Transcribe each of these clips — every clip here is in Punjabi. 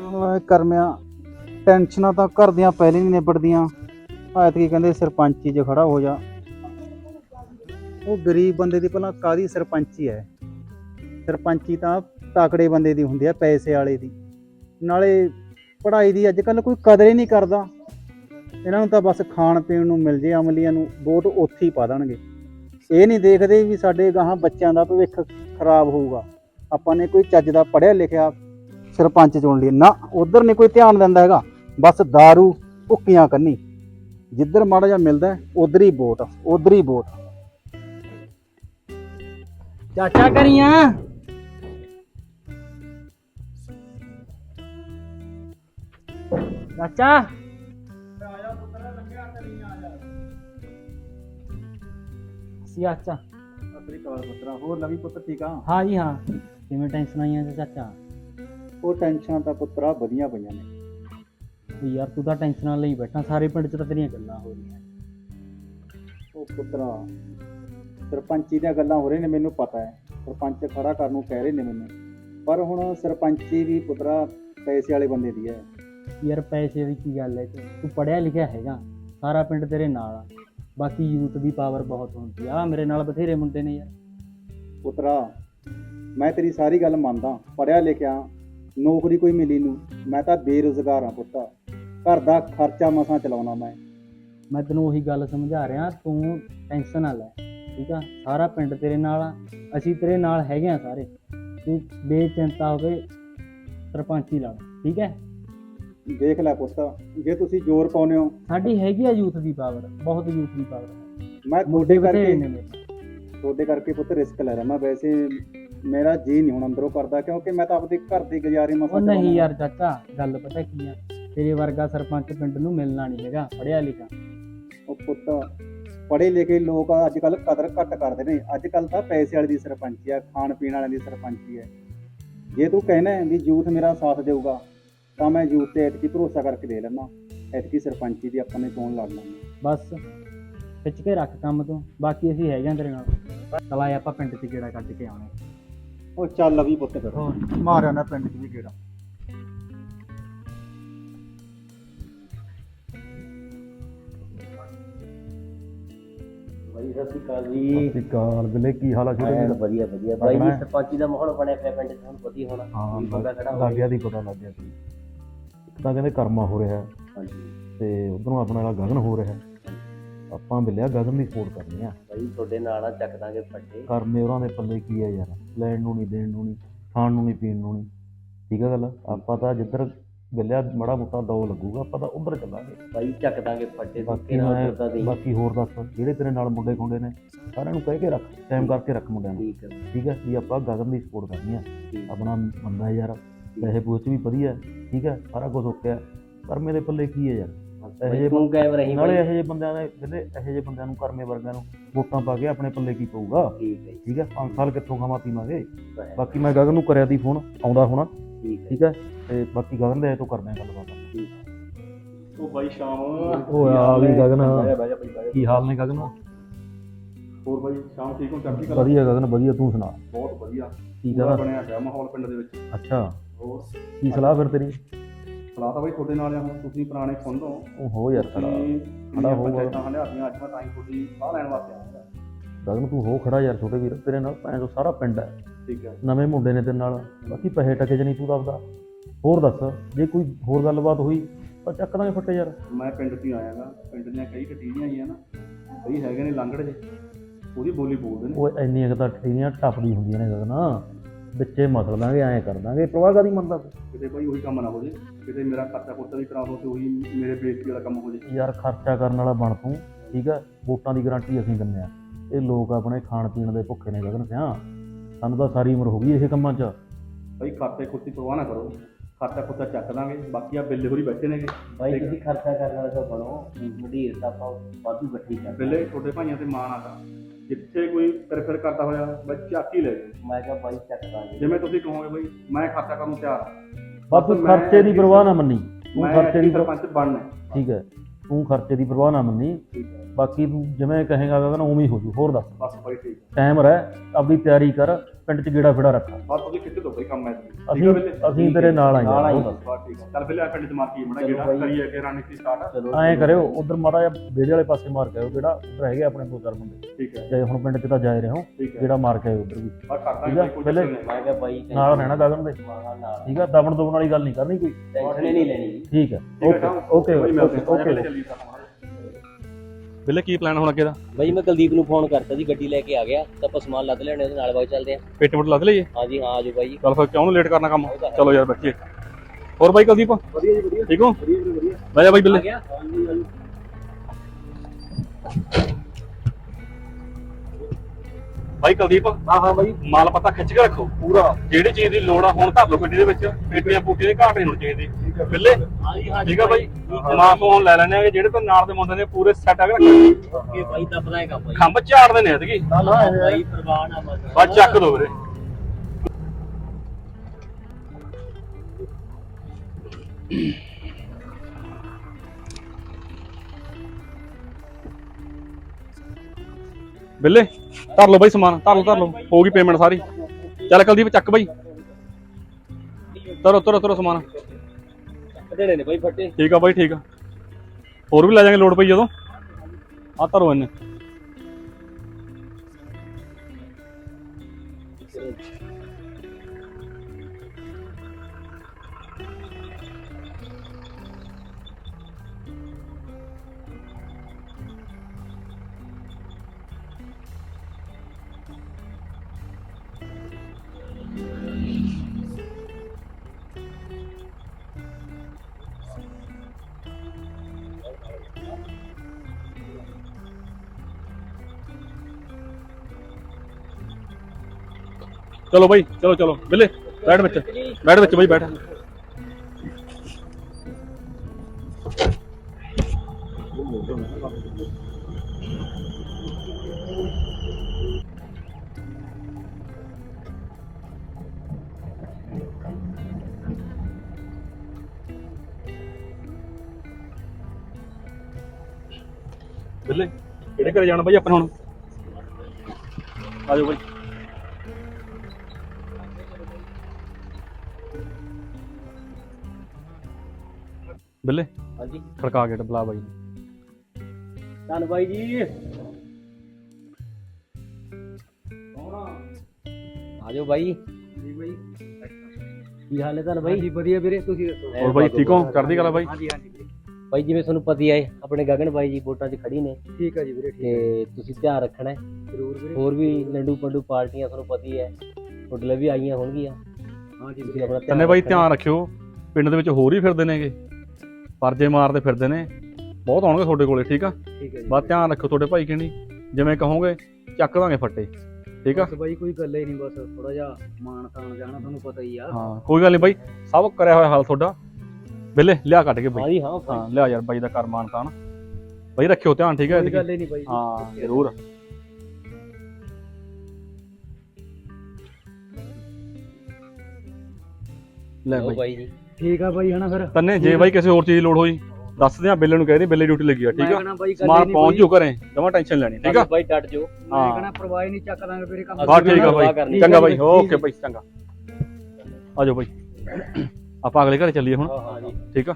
ਓਏ ਕਰਮਿਆ, ਟੈਨਸ਼ਨਾਂ ਤਾਂ ਘਰ ਦੀਆਂ ਪਹਿਲੇ ਨਹੀਂ ਨਿਬੜਦੀਆਂ। ਐਤਕੀ ਕਹਿੰਦੇ ਸਰਪੰਚੀ 'ਚ ਖੜਾ ਹੋ ਜਾ। ਉਹ ਗਰੀਬ ਬੰਦੇ ਦੀ ਭਲਾ ਕਾਦੀ ਸਰਪੰਚੀ ਹੈ? ਸਰਪੰਚੀ ਤਾਂ ਤਾਕੜੇ ਬੰਦੇ ਦੀ ਹੁੰਦੀ ਹੈ, ਪੈਸੇ ਵਾਲੇ ਦੀ। ਨਾਲੇ ਪੜ੍ਹਾਈ ਦੀ ਅੱਜ ਕੱਲ ਕੋਈ ਕਦਰ ਹੀ ਨਹੀਂ ਕਰਦਾ। ਇਹਨਾਂ ਨੂੰ ਤਾਂ ਬਸ ਖਾਣ ਪੀਣ ਨੂੰ ਮਿਲ ਜੇ, ਅਮਲੀਆਂ ਨੂੰ ਵੋਟ ਉੱਥੇ ਹੀ ਪਾ ਦੇਣਗੇ। ਇਹ ਨਹੀਂ ਦੇਖਦੇ ਵੀ ਸਾਡੇ ਗਾਹਾਂ ਬੱਚਿਆਂ ਦਾ ਭਵਿੱਖ ਖਰਾਬ ਹੋਊਗਾ। ਆਪਾਂ ਨੇ ਕੋਈ ਚੱਜ ਦਾ ਪੜ੍ਹਿਆ ਲਿਖਿਆ ਸਰਪੰਚ ਚੁਣ ਲਈ ਨਾ ਉਧਰ ਨਹੀਂ ਕੋਈ ਧਿਆਨ ਦਿੰਦਾ ਹੈਗਾ। ਬਸ दारू ਭੁੱਕੀਆਂ ਕੰਨੀ। ਜਿੱਧਰ ਮਾੜਾ ਜਿਹਾ ਮਿਲਦਾ ਉਧਰ ਹੀ ਵੋਟ ਉਧਰ ਹੀ ਵੋਟ। ਚਾਚਾ ਕਰੀਆਂ। ਚਾਚਾ। ਸੀ ਚਾਚਾ ਅਸਰੀ ਕਾਲ ਪੁੱਤਰਾ ਹੋਰ ਨਵੀਂ ਪੁੱਤ ਠੀਕ ਆ? ਹਾਂ ਜੀ ਹਾਂ। ਕਿਵੇਂ ਟੈਨਸ਼ਨ ਆਈਆਂ ਚਾਚਾ? ਉਹ ਟੈਨਸ਼ਨਾਂ ਤਾਂ ਪੁੱਤਰਾ ਵਧੀਆ ਪਈਆਂ ਨੇ। ਵੀ ਯਾਰ ਤੂੰ ਤਾਂ ਟੈਨਸ਼ਨਾਂ ਲਈ ਬੈਠਾ ਸਾਰੇ ਪਿੰਡ 'ਚ ਤਾਂ ਤੇਰੀਆਂ ਗੱਲਾਂ ਹੋ ਰਹੀਆਂ ਉਹ ਪੁੱਤਰਾ ਸਰਪੰਚੀ ਦੀਆਂ ਗੱਲਾਂ ਹੋ ਰਹੀਆਂ ਨੇ ਮੈਨੂੰ ਪਤਾ ਹੈ। ਸਰਪੰਚ ਖੜਾ ਕਰਨ ਨੂੰ ਕਹਿ ਰਹੇ ਨੇ ਮੈਨੂੰ। ਪਰ ਹੁਣ ਸਰਪੰਚੀ ਵੀ ਪੁੱਤਰਾ ਪੈਸੇ ਵਾਲੇ ਬੰਦੇ ਦੀ ਹੈ। ਯਾਰ ਪੈਸੇ ਦੀ ਕੀ ਗੱਲ ਹੈ ਤੇ? ਤੂੰ ਪੜਿਆ ਲਿਖਿਆ ਹੈਗਾ ਸਾਰਾ ਪਿੰਡ ਤੇਰੇ ਨਾਲ ਆ। ਬਾਕੀ ਯੂਥ ਦੀ ਪਾਵਰ ਬਹੁਤ ਹੁੰਦੀ ਆ। ਮੇਰੇ ਨਾਲ ਬਥੇਰੇ ਮੁੰਡੇ ਨੇ ਯਾਰ। ਪੁੱਤਰਾ ਮੈਂ ਤੇਰੀ ਸਾਰੀ ਗੱਲ ਮੰਨਦਾ ਪੜਿਆ ਲਿਖਿਆ ਨੌਕਰੀ ਕੋਈ ਮਿਲੀ ਨੂੰ। ਮੈਂ ਤਾਂ ਬੇਰੁਜ਼ਗਾਰ ਹਾਂ ਪੁੱਤ। ਘਰ ਦਾ ਖਰਚਾ ਮਸਾਂ ਚਲਾਉਣਾ ਮੈਂ। ਮੈਂ ਤੈਨੂੰ ਉਹੀ ਗੱਲ ਸਮਝਾ ਰਿਹਾ ਤੂੰ ਟੈਨਸ਼ਨ ਨਾ ਲੈ ਠੀਕ ਆ? ਸਾਰਾ ਪਿੰਡ ਤੇਰੇ ਨਾਲ ਆ ਅਸੀਂ ਤੇਰੇ ਨਾਲ ਹੈਗੇ ਆ ਸਾਰੇ। ਤੂੰ ਬੇਚਿੰਤਾ ਹੋ ਕੇ ਸਰਪੰਚੀ ਲੜ ਠੀਕ ਹੈ? ਦੇਖ ਲੈ ਪੁੱਤ ਜੇ ਤੁਸੀਂ ਜ਼ੋਰ ਪਾਉਨੇ ਹੋ। ਸਾਡੀ ਹੈਗੀ ਆ ਯੂਥ ਦੀ ਪਾਵਰ ਬਹੁਤ ਯੂਥ ਦੀ ਪਾਵਰ। ਮੈਂ ਤੁਹਾਡੇ ਕਰਕੇ। ਤੁਹਾਡੇ ਕਰਕੇ ਪੁੱਤ ਰਿਸਕ ਲੈ ਰਿਹਾ ਮੈਂ ਵੈਸੇ ਮੇਰਾ ਜੀ ਨਹੀਂ ਹੁਣ ਅੰਦਰੋਂ ਕਰਦਾ ਕਿਉਂਕਿ ਮੈਂ ਤਾਂ ਆਪਦੇ ਘਰ ਦੀ ਗੁਜ਼ਾਰੀ ਉਹ ਮਸਾਂ ਨਹੀਂ। ਯਾਰ ਚਾਚਾ ਗੱਲ ਪਤਾ ਕੀ ਆ? ਤੇਰੇ ਵਰਗਾ ਸਰਪੰਚ ਪਿੰਡ ਨੂੰ ਮਿਲਣਾ ਨਹੀਂ ਹੈਗਾ ਪੜਿਆ ਲਿਖਿਆ। ਉਹ ਪੁੱਤ ਪੜ੍ਹੇ ਲਿਖੇ ਲੋਕ ਅੱਜ ਕੱਲ ਕਦਰ ਘੱਟ ਕਰਦੇ ਨੇ। ਅੱਜ ਕੱਲ ਤਾਂ ਪੈਸੇ ਵਾਲੇ ਦੀ ਸਰਪੰਚੀ ਆ ਖਾਣ ਪੀਣ ਵਾਲਿਆਂ ਦੀ ਸਰਪੰਚੀ ਹੈ ਜੇ ਤੂੰ ਕਹਿਣਾ ਹੈ ਵੀ ਯੂਥ ਮੇਰਾ ਸਾਥ ਦੇਊਗਾ ਤਾਂ ਮੈਂ ਯੂਥ ਤੇ ਐਤਕੀ ਭਰੋਸਾ ਕਰਕੇ ਦੇ ਲੈਣਾ ਐਤਕੀ ਸਰਪੰਚੀ ਦੀ ਆਪਾਂ ਨੇ ਚੋਣ ਲੜ ਲਾਂਗੇ ਬਸ ਖਿੱਚ ਕੇ ਰੱਖ ਕੰਮ ਤੋਂ। ਬਾਕੀ ਅਸੀਂ ਹੈਗੇ ਆ ਤੇਰੇ ਨਾਲ। ਚਲਾਏ ਆਪਾਂ ਪਿੰਡ 'ਚ ਗੇੜਾ ਕੱਢ ਕੇ ਆਉਣੇ। ਉਹ ਚੱਲ ਵੀ ਪੁੱਤ ਕਰ ਹੋਰ ਮਾਰਿਆ ਨਾ ਪਿੰਡ 'ਚ ਵੀ ਕਿਹੜਾ ਬਾਈ ਸਤਿ ਸ਼੍ਰੀ ਅਕਾਲ ਜੀ। ਸਤਿਕਾਰ ਬਿਲੇ ਕੀ ਹਾਲ ਆ ਛੋਟੇ ਐਨ ਵੀਰ ਵਧੀਆ ਵਧੀਆ। ਬਾਈ ਜੀ ਸਰਪੰਚੀ ਦਾ ਮਾਹੌਲ ਬਣਿਆ ਪਿਆ ਪਿੰਡ 'ਚ ਤੁਹਾਨੂੰ ਪਤਾ ਹੀ ਹੋਣਾ। ਹਾਂ ਵੀ ਬੰਦਾ ਖੜਾ ਹੋ ਲੱਗ ਗਿਆ ਦੀ ਪਤਾ ਲੱਗ ਗਿਆ ਸੀ। ਇੱਕ ਤਾਂ ਕਹਿੰਦੇ ਕਰਮਾ ਹੋ ਰਿਹਾ। ਹਾਂਜੀ। ਤੇ ਉਧਰੋਂ ਆਪਣਾ ਵਾਲਾ ਗਗਨ ਹੋ ਰਿਹਾ। ਆਪਾਂ ਬਿਲਿਆ ਗਗਨ ਦੀ ਸਪੋਰਟ ਕਰਨੀ ਆ। ਬਾਈ ਤੁਹਾਡੇ ਨਾਲ ਆ ਚੱਕ ਦਾਂਗੇ ਫੱਟੇ। ਕਰਮੇ ਉਹਨਾਂ ਦੇ ਪੱਲੇ ਕੀ ਆ ਯਾਰ? ਲੈਣ ਨੂੰ ਨਹੀਂ ਦੇਣ ਨੂੰ ਨਹੀਂ ਖਾਣ ਨੂੰ ਨਹੀਂ ਪੀਣ ਨੂੰ ਨਹੀਂ ਠੀਕ ਆ ਗੱਲ? ਆਪਾਂ ਤਾਂ ਜਿੱਧਰ ਬਿਲਿਆ ਮੜਾ ਮੋਟਾ ਦੋ ਲੱਗੂਗਾ ਆਪਾਂ ਤਾਂ ਉਧਰ ਚੱਲਾਂਗੇ। ਬਾਈ ਚੱਕ ਦਾਂਗੇ ਫੱਟੇ ਬਾਕੀ ਨਾਲ ਤੁਰਦਾ ਨਹੀਂ ਬਾਕੀ ਹੋਰ ਦੱਸ ਜਿਹੜੇ ਤੇਰੇ ਨਾਲ ਮੁੰਡੇ ਖੁੰਡੇ ਨੇ ਸਾਰਿਆਂ ਨੂੰ ਕਹਿ ਕੇ ਰੱਖ ਟਾਈਮ ਕਰਕੇ ਰੱਖ ਮੁੰਡਿਆਂ ਨੂੰ। ਠੀਕ ਹੈ ਠੀਕ ਹੈ ਵੀ ਆਪਾਂ ਗਗਨ ਦੀ ਸਪੋਰਟ ਕਰਨੀ ਆ। ਆਪਣਾ ਬੰਦਾ ਯਾਰ ਪੈਸੇ 'ਚ ਵੀ ਵਧੀਆ ਠੀਕ ਹੈ ਸਾਰਾ ਕੁਝ ਓਕੇ ਆ। ਕਰਮੇ ਦੇ ਪੱਲੇ ਕੀ ਹੈ ਯਾਰ? ਬਾਈ ਜਿਹੇ ਤੂੰ ਗਾਇਬ ਰਹੀ ਨਾਲੇ ਇਹੋ ਜਿਹੇ ਬੰਦਿਆਂ ਦੇ ਜਿਹੜੇ ਇਹੋ ਜਿਹੇ ਬੰਦਿਆਂ ਨੂੰ ਕਰਮੇ ਵਰਗਿਆਂ ਨੂੰ ਵੋਟਾਂ ਪਾ ਕੇ ਆਪਣੇ ਪੱਲੇ ਕੀ ਪਊਗਾ? ਠੀਕ ਹੈ ਠੀਕ ਹੈ? 5 ਸਾਲ ਕਿੱਥੋਂ ਖਾਵਾਂ ਪੀਵਾਂਗੇ? ਬਾਕੀ ਮੈਂ ਗਗਨ ਨੂੰ ਕਰਿਆ ਦੀ ਫੋਨ ਆਉਂਦਾ ਹੋਣਾ। ਠੀਕ ਹੈ। ਠੀਕ ਹੈ? ਤੇ ਬਾਕੀ ਗਗਨ ਦੇ ਤੋਂ ਕਰਦੇ ਆ ਗੱਲਬਾਤ। ਉਹ ਬਾਈ ਸ਼ਾਮ। ਉਹ ਆ ਵੀ ਗਗਨ। ਕੀ ਹਾਲ ਨੇ ਗਗਨ? ਹੋਰ ਬਾਈ ਸ਼ਾਮ ਠੀਕ ਹੋ? ਚੜ੍ਹਦੀ ਕਲਾ ਵਧੀਆ ਗਗਨ ਵਧੀਆ। ਤੂੰ ਸੁਣਾ? ਬਹੁਤ ਵਧੀਆ। ਕੀ ਪੂਰਾ ਕਹਦਾ ਬਣਿਆ ਗਿਆ ਮਾਹੌਲ ਪਿੰਡ ਦੇ ਵਿੱਚ। ਅੱਛਾ। ਹੋਰ? ਕੀ ਸਲਾਹ ਫਿਰ ਤੇਰੀ? ਸਲਾਹ ਤਾਂ ਬਾਈ ਤੁਹਾਡੇ ਨਾਲ ਆ ਹੁਣ ਤੁਸੀਂ ਪੁਰਾਣੇ ਉਹ ਹੋ ਯਾਰ ਖੜਾ। ਖੜਾ ਹੋਊਗਾ। ਪੰਚਾਇਤਾਂ ਹਲਿਆਤੀਆਂ ਅੱਜ ਮੈਂ ਤਾਂ ਹੀ ਤੁਹਾਡੀ ਸਲਾਹ ਲੈਣ ਵਾਸਤੇ ਆਇਆ ਗਗਨ ਤੂੰ ਹੋ ਖੜਾ ਯਾਰ ਛੋਟੇ ਵੀਰ ਤੇਰੇ ਨਾਲ ਭੈਣ ਚੋ ਸਾਰਾ ਪਿੰਡ ਹੈ। ਠੀਕ ਹੈ। ਨਵੇਂ ਮੁੰਡੇ ਨੇ ਤੇਰੇ ਨਾਲ ਬਾਕੀ ਪੈਸੇ ਟਕੇ ਨਹੀਂ ਤੂੰ ਦੱਸਦਾ ਹੋਰ ਦੱਸ ਜੇ ਕੋਈ ਹੋਰ ਗੱਲਬਾਤ ਹੋਈ ਤਾਂ ਚੱਕ ਦਾਂਗੇ ਫੱਟੇ ਯਾਰ। ਮੈਂ ਪਿੰਡ ਹੀ ਆਇਆਗਾ ਪਿੰਡ ਦੀਆਂ ਕਈ ਕਟੀਆਂ ਆਈਆਂ ਨਾ ਕਈ ਹੈਗੇ ਨੇ ਲੰਗੜ ਜੇ ਉਹਦੀ ਬੋਲੀ ਬੋਲਦੇ ਨੇ। ਉਹ ਇੰਨੀਆਂ ਕੁ ਤਾਂ ਟੀਆਂ ਟੱਪਦੀ ਹੁੰਦੀਆਂ ਨੇ ਗਗਨ। ਵਿੱਚੇ ਮਸਲ ਦਾਂਗੇ ਐਂ ਕਰ ਦਾਂਗੇ ਪ੍ਰਵਾਹ ਕਾਦੀ ਮੰਨਦਾ ਤੂੰ? ਕਿਤੇ ਭਾਈ ਉਹੀ ਕੰਮ ਨਾ ਹੋ ਜੇ ਕਿਤੇ ਮੇਰਾ ਖਰਚਾ ਖੁਰਚਾ ਵੀ ਕਰਾ ਦੋ ਤੇ ਉਹੀ ਮੇਰੇ ਬੇਇੱਜ਼ਤੀ ਵਾਲਾ ਕੰਮ ਹੋ ਜੇ। ਯਾਰ ਖਰਚਾ ਕਰਨ ਵਾਲਾ ਬਣ ਤੂੰ ਠੀਕ ਹੈ ਵੋਟਾਂ ਦੀ ਗਾਰੰਟੀ ਅਸੀਂ ਦਿੰਦੇ ਆ। ਇਹ ਲੋਕ ਆਪਣੇ ਖਾਣ ਪੀਣ ਦੇ ਭੁੱਖੇ ਨੇ ਗਗਨ ਸਿਆ। ਸਾਨੂੰ ਤਾਂ ਸਾਰੀ ਉਮਰ ਹੋ ਗਈ ਇਹ ਕੰਮਾਂ 'ਚ। ਭਾਈ ਖਰਚੇ ਖੁਰਚੀ ਪਰਵਾਹ ਨਾ ਕਰੋ। ਖਰਚਾ ਖੁਰਚਾ ਚੱਕ ਦਾਂਗੇ ਬਾਕੀ ਆ ਬਿੱਲੇ ਹੋਰੀ ਬੈਠੇ ਨੇਗੇ। ਬਾਈ ਤੁਸੀਂ ਖਰਚਾ ਕਰਨ ਵਾਲੇ ਤਾਂ ਬਣੋ ਮਢੀਰ ਤਾਂ ਆਪਾਂ ਵਾਧੂ ਇਕੱਠੀ ਕਰ ਬਿੱਲੇ ਛੋਟੇ ਭਾਈਆਂ ਤੇ ਮਾਣ ਆਦਾ ਜਿੱਥੇ ਕੋਈ ਫਿਰ ਫਿਰ ਕਰਦਾ ਹੋਇਆ ਬਸ ਚੱਕ ਹੀ ਲੈ ਜਾਓ। ਮੈਂ ਕਿਹਾ ਬਾਈ ਚੱਕ ਦਾਂਗੇ। ਜਿਵੇਂ ਤੁਸੀਂ ਕਹੋਗੇ ਭਾਈ ਮੈਂ ਖਰਚਾ ਕਰਨ ਨੂੰ ਤਿਆਰ ਹਾਂ। ਬਸ ਤੂੰ ਮੈਂ ਖਰਚੇ ਦੀ ਪਰਵਾਹ ਨਾ ਮੰਨੀ। ਤੂੰ ਮੈਂ ਖਰਚੇ ਦੀ ਸਰਪੰਚ ਬਣਨਾ ਹੈ। ਠੀਕ ਹੈ। ਤੂੰ ਖਰਚੇ ਦੀ ਪਰਵਾਹ ਨਾ ਮੰਨੀ। ਬਾਕੀ ਤੂੰ ਜਿਵੇਂ ਕਹੇਗਾ ਗਗਨ ਉਵੇਂ ਹੀ ਹੋ ਜੂ। ਹੋਰ ਦੱਸ। ਬਸ ਬਾਈ ਠੀਕ ਟਾਈਮ ਰਹਿ। ਆਪਣੀ ਤਿਆਰੀ ਕਰ। ਪਿੰਡ 'ਚ ਗੇੜਾ ਫੇੜਾ ਰੱਖ। ਬਸ ਤੁਸੀਂ ਕਿੱਥੇ ਤੋਂ ਬਈ ਕੰਮ ਹੈ ਅਸੀਂ ਅਸੀਂ ਤੇਰੇ ਨਾਲ ਆ ਨਾਲ ਆ ਯਾਰ। ਜੀ। ਬਸ ਠੀਕ ਹੈ ਚੱਲ ਪਹਿਲੇ ਪਿੰਡ ਚ ਮਾਰ ਕੇ ਮੜਾ ਗੇੜਾ। ਕਰੀਏ ਕਿ ਰਣਨੀਤੀ ਸਟਾਰਟ ਚਲੋ। ਐਂ ਕਰਿਓ ਉਧਰ ਮਾੜਾ ਜਿਹਾ ਵਿਹੜੇ ਵਾਲੇ ਪਾਸੇ ਮਾਰ ਕੇ ਆਇਓ ਕਿਹੜਾ ਉਧਰ ਹੈਗੇ ਆਪਣੇ ਦੋ ਚਾਰ ਬੰਦੇ। ਠੀਕ ਹੈ ਜੇ ਹੁਣ ਪਿੰਡ 'ਚ ਤਾਂ ਜਾਏ ਰਹੋ ਹੈ ਜਿਹੜਾ ਮਾਰ ਕੇ ਆਇਓ ਉਧਰ ਵੀ। ਬਸ ਕਰਦਾ ਕੋਈ ਪਹਿਲੇ-। ਮੈਂ ਕਿਹਾ ਬਾਈ ਨਾਲ ਰਹਿਣਾ ਗਗਨ ਦੇ ਠੀਕ ਆ? ਦਬਣ ਦੁਬਣ ਵਾਲੀ ਗੱਲ ਨਹੀਂ ਕਰਨੀ ਕੋਈ। ਟੈਨਸ਼ਨ ਹੀ ਨਹੀਂ ਲੈਣੀ। ਠੀਕ ਹੈ ਹੈ ਓਕੇ। ਓਕੇ। ਹਾਂ, ਓਕੇ। ਪਹਿਲੇ ਕੀ ਪਲਾਨ ਹੁਣ ਅੱਗੇ ਦਾ? ਬਾਈ ਮੈਂ ਕੁਲਦੀਪ ਨੂੰ ਫੋਨ ਕਰਤਾ ਜੀ ਗੱਡੀ ਲੈ ਕੇ ਆ ਗਿਆ। ਤਾਂ ਆਪਾਂ ਸਮਾਨ ਲੱਦ ਲੈਣੇ ਉਹਦੇ ਨਾਲ ਬਾਈ ਚੱਲਦੇ ਆ। ਪੇਟ ਮੁੱਟ ਲੱਦ ਲਈਏ? ਹਾਂਜੀ ਹਾਂ ਆਜੋ ਬਾਈ। ਚੱਲ ਫਿਰ ਕਿਉਂ ਨੂੰ ਲੇਟ ਕਰਨਾ ਕੰਮ? ਚਲੋ ਯਾਰ ਬੱਚੇ ਹੋਰ ਬਾਈ ਕੁਲਦੀਪ? ਵਧੀਆ ਜੀ ਵਧੀਆ। ਠੀਕ ਹੋ? ਵਧੀਆ ਵਧੀਆ। ਜਾ ਬਾਈ ਆ ਬਿੱਲੇ ਗਿਆ ਬਾਈ ਕੁਲਦੀਪ ਹਾਂ ਹਾਂ ਬਾਈ। ਮਾਲ ਪਤਾ ਖਿੱਚ ਕੇ ਰੱਖੋ। ਪੂਰਾ। ਜਿਹੜੀ ਚੀਜ਼ ਦੀ ਲੋੜ ਆ ਹੁਣ ਧਰ ਲਓ ਗੱਡੀ ਦੇ ਵਿੱਚ। ਪੇਟੀਆਂ ਪੂਟੀਆਂ ਦੀ ਘਾਟ ਨਹੀਂ ਹੋਣੀ ਚਾਹੀਦੀ। ਬਿੱਲੇ? ਹਾਂਜੀ ਹਾਂ ਠੀਕ ਆ ਬਾਈ। ਸਮਾਨ ਸਮੂਨ ਲੈ ਲੈਣੇ ਆ ਜਿਹੜੇ ਤੋਂ ਨਾਲ ਦੇ ਮੁੰਡੇ ਨੇ ਪੂਰੇ ਸੈੱਟ ਆ ਕੇ ਰੱਖਣੇ। ਓਕੇ ਬਾਈ ਤਾਂ ਪਤਾ ਹੈਗਾ ਬਾਈ। ਖੰਭ ਝਾੜਦੇ ਨੇ ਐਤਕੀ ਬਾਈ ਪ੍ਰਵਾਹ ਨਾ ਮੰਨ ਬਸ ਚੱਕ ਦੋ ਵੀਰੇ। ਬਿੱਲੇ? ਧਰ ਲਓ ਬਾਈ ਸਮਾਨ ਧਰ ਲਓ ਧਰ ਲਓ। ਹੋ ਗਈ ਪੇਮੈਂਟ ਸਾਰੀ। ਚੱਲ ਕੁਲਦੀਪ ਚੱਕ ਬਾਈ। ਤਰੋ ਤਰੋ ਤਰੋ ਸਮਾਨ। ਦੇਣੇ ਨੇ ਬਾਈ ਫੱਟੇ? ਠੀਕ ਆ ਬਾਈ ਠੀਕ ਆ। ਹੋਰ ਵੀ ਲੈ ਜਾਾਂਗੇ ਲੋੜ ਪਈ ਜਦੋਂ? ਆ ਧਰੋ ਇਹਨੇ। ਚਲੋ ਬਾਈ, ਚਲੋ ਚਲੋ। ਬਿੱਲੇ, ਬੈਠ ਵਿੱਚ। ਬੈਠ ਵਿੱਚ ਬਾਈ, ਬੈਠ। ਬਿੱਲੇ, ਕਿਹੜੇ ਘਰੇ ਜਾਣਾ ਬਾਈ ਆਪਾਂ ਹੁਣ? ਆਜੋ ਬਾਈ। ਬਿੱਲੇ? ਹਾਂਜੀ। ਖੜਕਾ ਕੇ ਬੁਲਾ ਬਾਈ ਨੂੰ। ਧੰਨ ਬਾਈ ਜੀ। ਆਜੋ ਬਾਈ। ਜੀ ਬਾਈ। ਕੀ ਹਾਲ ਹੈ ਧੰਨ ਬਾਈ? ਜੀ ਵਧੀਆ ਵੀਰੇ ਤੁਸੀਂ ਦੱਸੋ? ਹੋਰ ਬਾਈ ਠੀਕ ਹੋ? ਚੜ੍ਹਦੀ ਕਲਾ ਬਾਈ? ਹਾਂਜੀ ਹਾਂਜੀ ਵੀਰੇ। ਬਾਈ ਜਿਵੇਂ ਤੁਹਾਨੂੰ ਪਤੀ ਹੈ ਆਪਣੇ ਗਗਨ ਬਾਈ ਜੀ ਵੋਟਾਂ 'ਚ ਖੜੀ ਨੇ। ਠੀਕ ਆ ਜੀ ਵੀਰੇ ਠੀਕ ਤੇ ਤੁਸੀਂ ਧਿਆਨ ਰੱਖਣਾ ਹੈ। ਜ਼ਰੂਰ ਵੀਰੇ। ਹੋਰ ਵੀ ਲੰਡੂ ਪੰਡੂ ਪਾਰਟੀਆਂ ਤੁਹਾਨੂੰ ਪਤੀ ਹੈ ਤੁਹਾਡੇ ਲਈ ਵੀ ਆਈਆਂ ਹੋਣਗੀਆਂ। ਹਾਂਜੀ ਤੁਸੀਂ ਵੀਰੇ। ਆਪਣਾ ਤੰਨੇ ਬਾਈ ਰੱਖਣਾ। ਧਿਆਨ ਰੱਖਿਓ। ਪਿੰਡ ਦੇ ਵਿੱਚ ਹੋਰ ਹੀ ਫਿਰਦੇ ਨੇਗੇ। ਪਰਜੇ ਮਾਰਦੇ ਫਿਰਦੇ ਨੇ। ਬਹੁਤ ਆਉਣਗੇ ਤੁਹਾਡੇ ਕੋਲੇ ਠੀਕ ਆ? ਠੀਕ ਹੈ ਜੀ। ਬਸ ਧਿਆਨ ਰੱਖਿਓ ਤੁਹਾਡੇ ਭਾਈ ਕਿਣੀ ਜਿਵੇਂ ਕਹੋਗੇ ਚੱਕ ਦਾਂਗੇ ਫੱਟੇ। ਠੀਕ ਆ? ਬਸ ਬਾਈ ਕੋਈ ਗੱਲ ਹੀ ਨਹੀਂ ਬਸ ਥੋੜਾ ਜਿਹਾ ਮਾਨ ਤਾਨ ਜਾਣਾ ਤੁਹਾਨੂੰ ਪਤਾ ਹੀ ਆ। ਹਾਂ ਕੋਈ ਗੱਲ ਨਹੀਂ ਬਾਈ ਸਭ ਕਰਿਆ ਹੋਇਆ ਹਾਲ ਤੁਹਾਡਾ। ਬਿੱਲੇ ਲਿਆ ਕੱਢ ਕੇ ਬਾਈ। ਹਾਂ ਹਾਂ ਲਿਆ ਯਾਰ ਬਾਈ ਦਾ ਕਰ ਮਾਨ ਤਾਨ ਬਾਈ ਰੱਖਿਓ ਧਿਆਨ ਠੀਕ ਹੈ ਕੋਈ ਗੱਲ ਨਹੀਂ ਬਾਈ। ਹਾਂ ਜ਼ਰੂਰ। ਲੈ ਬਾਈ ਜੀ। ਠੀਕ ਆ ਬਾਈ ਹਨਾ ਫਿਰ? ਤੰਨੇ ਜੇ ਬਾਈ ਕਿਸੇ ਹੋਰ ਚੀਜ਼ ਦੀ ਲੋੜ ਹੋਈ ਦੱਸ ਦਿਆਂ ਬਿੱਲੇ ਨੂੰ ਕਹਿ ਦੇ ਬਿੱਲੇ ਡਿਊਟੀ ਲੱਗੀ ਆ ਠੀਕ ਆ? ਸਮਾਨ ਪਹੁੰਚ ਜੂ ਘਰੇ ਜਮਾ ਟੈਨਸ਼ਨ ਲੈਣੀ ਠੀਕ ਆ? ਬਾਈ ਡਟ ਜੋ ਮੈਂ। ਕਹਣਾ ਪਰਵਾਹ ਨਹੀਂ ਚੱਕ ਦਾਂਗੇ ਵੀਰੇ ਕੰਮ। ਬਸ ਠੀਕ ਆ ਬਾਈ। ਚੰਗਾ ਬਾਈ ਓਕੇ ਬਾਈ ਚੰਗਾ। ਆਜੋ ਬਾਈ। ਆਪਾਂ ਅਗਲੇ ਘਰੇ ਚੱਲੀਏ ਹੁਣ ਠੀਕ ਆ?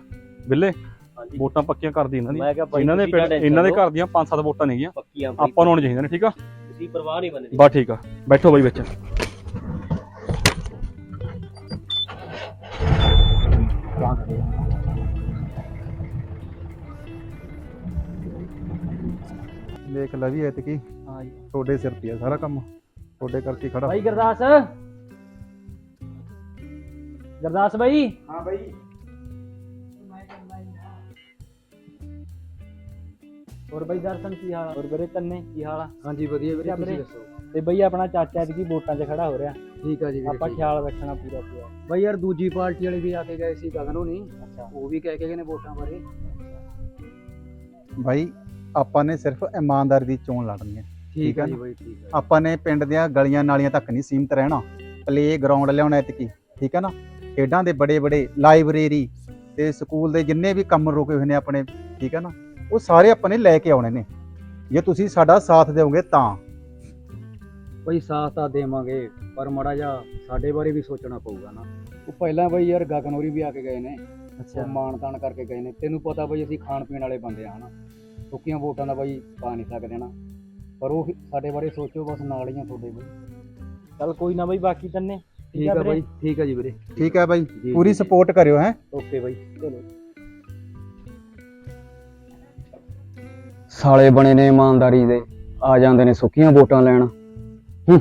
ਬਿੱਲੇ ਹਾਂਜੀ ਵੋਟਾਂ ਪੱਕੀਆਂ ਕਰਦੀ ਇਹਨਾਂ ਦੀ ਇਹਨਾਂ ਦੇ ਇਹਨਾਂ ਦੇ ਘਰ ਦੀਆਂ ਪੰਜ ਸੱਤ ਵੋਟਾਂ ਨੇਗੀਆਂ ਆਪਾਂ ਨੂੰ ਆਉਣੀਆਂ ਚਾਹੀਦੀਆਂ ਨੇ ਠੀਕ ਆ? ਤੁਸੀਂ ਪਰਵਾਹ ਨਹੀਂ ਮੰਨਦੀ। ਬਸ ਠੀਕ ਆ। ਬੈਠੋ ਬਾਈ ਵਿੱਚ। ਦੇਖ ਲੈ ਵੀ ਐਤਕੀ ਹਾਂ ਜੀ। ਤੁਹਾਡੇ ਸਿਰ ਤੇ ਆ ਸਾਰਾ ਕੰਮ ਤੁਹਾਡੇ ਕਰਕੇ ਖੜਾ। ਬਾਈ ਗੁਰਦਾਸ। ਗੁਰਦਾਸ ਬਾਈ। ਹਾਂ ਬਾਈ। ਹੋਰ ਬਾਈ ਦਰਸ਼ਨ ਕੀ ਹਾਲ ਆ? ਹੋਰ ਵੀਰੇ? ਤੰਨੇ ਕੀ ਹਾਲ ਆ? ਹਾਂਜੀ ਵਧੀਆ ਵੀਰੇ ਵਧੀਆ ਤੁਸੀਂ। ਦੱਸੋ? ਤੇ ਬਈ ਆਪਣਾ ਚਾਚਾ ਐਤਕੀ ਵੋਟਾਂ 'ਚ ਖੜਾ ਹੋ ਰਿਹਾ। ਠੀਕ ਆ ਜੀ ਵੀਰੇ ਆਪਾਂ ਠੀਕ। ਖਿਆਲ ਰੱਖਣਾ ਪੂਰਾ ਪੂਰਾ ਬਾਈ ਯਾਰ ਦੂਜੀ ਪਾਰਟੀ ਵਾਲੇ ਵੀ ਆ ਕੇ ਗਏ ਸੀ ਗਗਨ ਹੋਣੀ। ਅੱਛਾ। ਉਹ ਵੀ ਕਹਿ ਕੇ ਗਏ ਨੇ ਵੋਟਾਂ ਬਾਰੇ। ਬਾਈ ਆਪਾਂ ਨੇ ਸਿਰਫ ਇਮਾਨਦਾਰੀ ਦੀ ਚੋਣ ਲੜਨੀ ਹੈ ਠੀਕ ਆ ਜੀ? ਬਾਈ ਠੀਕ ਆ ਆਪਾਂ ਨੇ ਪਿੰਡ ਦੀਆਂ ਗਲੀਆਂ ਨਾਲੀਆਂ ਤੱਕ ਨਹੀਂ ਸੀਮਤ ਰਹਿਣਾ। ਪਲੇ ਗਰਾਊਂਡ ਲਿਆਉਣਾ ਐਤਕੀ ਠੀਕ ਹੈ ਨਾ? ਖੇਡਾਂ ਦੇ ਬੜੇ ਬੜੇ ਲਾਇਬ੍ਰੇਰੀ ਤੇ ਸਕੂਲ ਦੇ ਜਿੰਨੇ ਵੀ ਕੰਮ ਰੁਕੇ ਹੋਏ ਨੇ ਆਪਣੇ। ਠੀਕ ਹੈ ਨਾ? ਉਹ ਸਾਰੇ ਆਪਾਂ ਨੇ ਲੈ ਕੇ ਆਉਣੇ ਨੇ। ਜੇ ਤੁਸੀਂ ਸਾਡਾ ਸਾਥ ਦਿਓਗੇ ਤਾਂ। ਬਈ ਸਾਥ ਤਾਂ ਦੇਵਾਂਗੇ ਪਰ ਮੜਾ ਜਾ ਸਾਡੇ ਬਾਰੇ ਵੀ ਸੋਚਣਾ ਪਊਗਾ ਨਾ। ਉਹ ਪਹਿਲਾਂ ਬਈ ਯਾਰ ਗਗਨੋਰੀ ਵੀ ਆ ਕੇ ਗਏ ਨੇ। ਉਹ ਮਾਣ ਤਾਣ ਕਰਕੇ ਗਏ ਨੇ। ਤੈਨੂੰ ਪਤਾ ਬਈ ਅਸੀਂ ਖਾਣ ਪੀਣ ਵਾਲੇ ਬੰਦੇ ਆ ਹਨਾ। ਸੁੱਕੀਆਂ ਵੋਟਾਂ ਦਾ ਬਈ ਪਾ ਨਹੀਂ ਸਕਦੇ ਨਾ। ਪਰ ਉਹ ਸਾਡੇ ਬਾਰੇ ਸੋਚੋ ਬਸ ਨਾਲ ਹੀ ਆ ਤੁਹਾਡੇ ਬਈ। ਚੱਲ ਕੋਈ ਨਾ ਬਈ ਬਾਕੀ ਤੰਨੇ। ਠੀਕ ਆ ਬਈ ਠੀਕ ਆ ਜੀ ਵੀਰੇ। ਠੀਕ ਹੈ ਬਾਈ ਜੀ, ਪੂਰੀ ਜੀ। ਸਪੋਰਟ ਕਰਿਓ ਹੈ। ਓਕੇ ਬਾਈ ਚਲੋ। ਸਾਲੇ ਬਣੇ ਨੇ ਇਮਾਨਦਾਰੀ ਦੇ। ਆ ਜਾਂਦੇ ਨੇ ਸੁੱਕੀਆਂ ਵੋਟਾਂ ਲੈਣ। ਹੂੰ।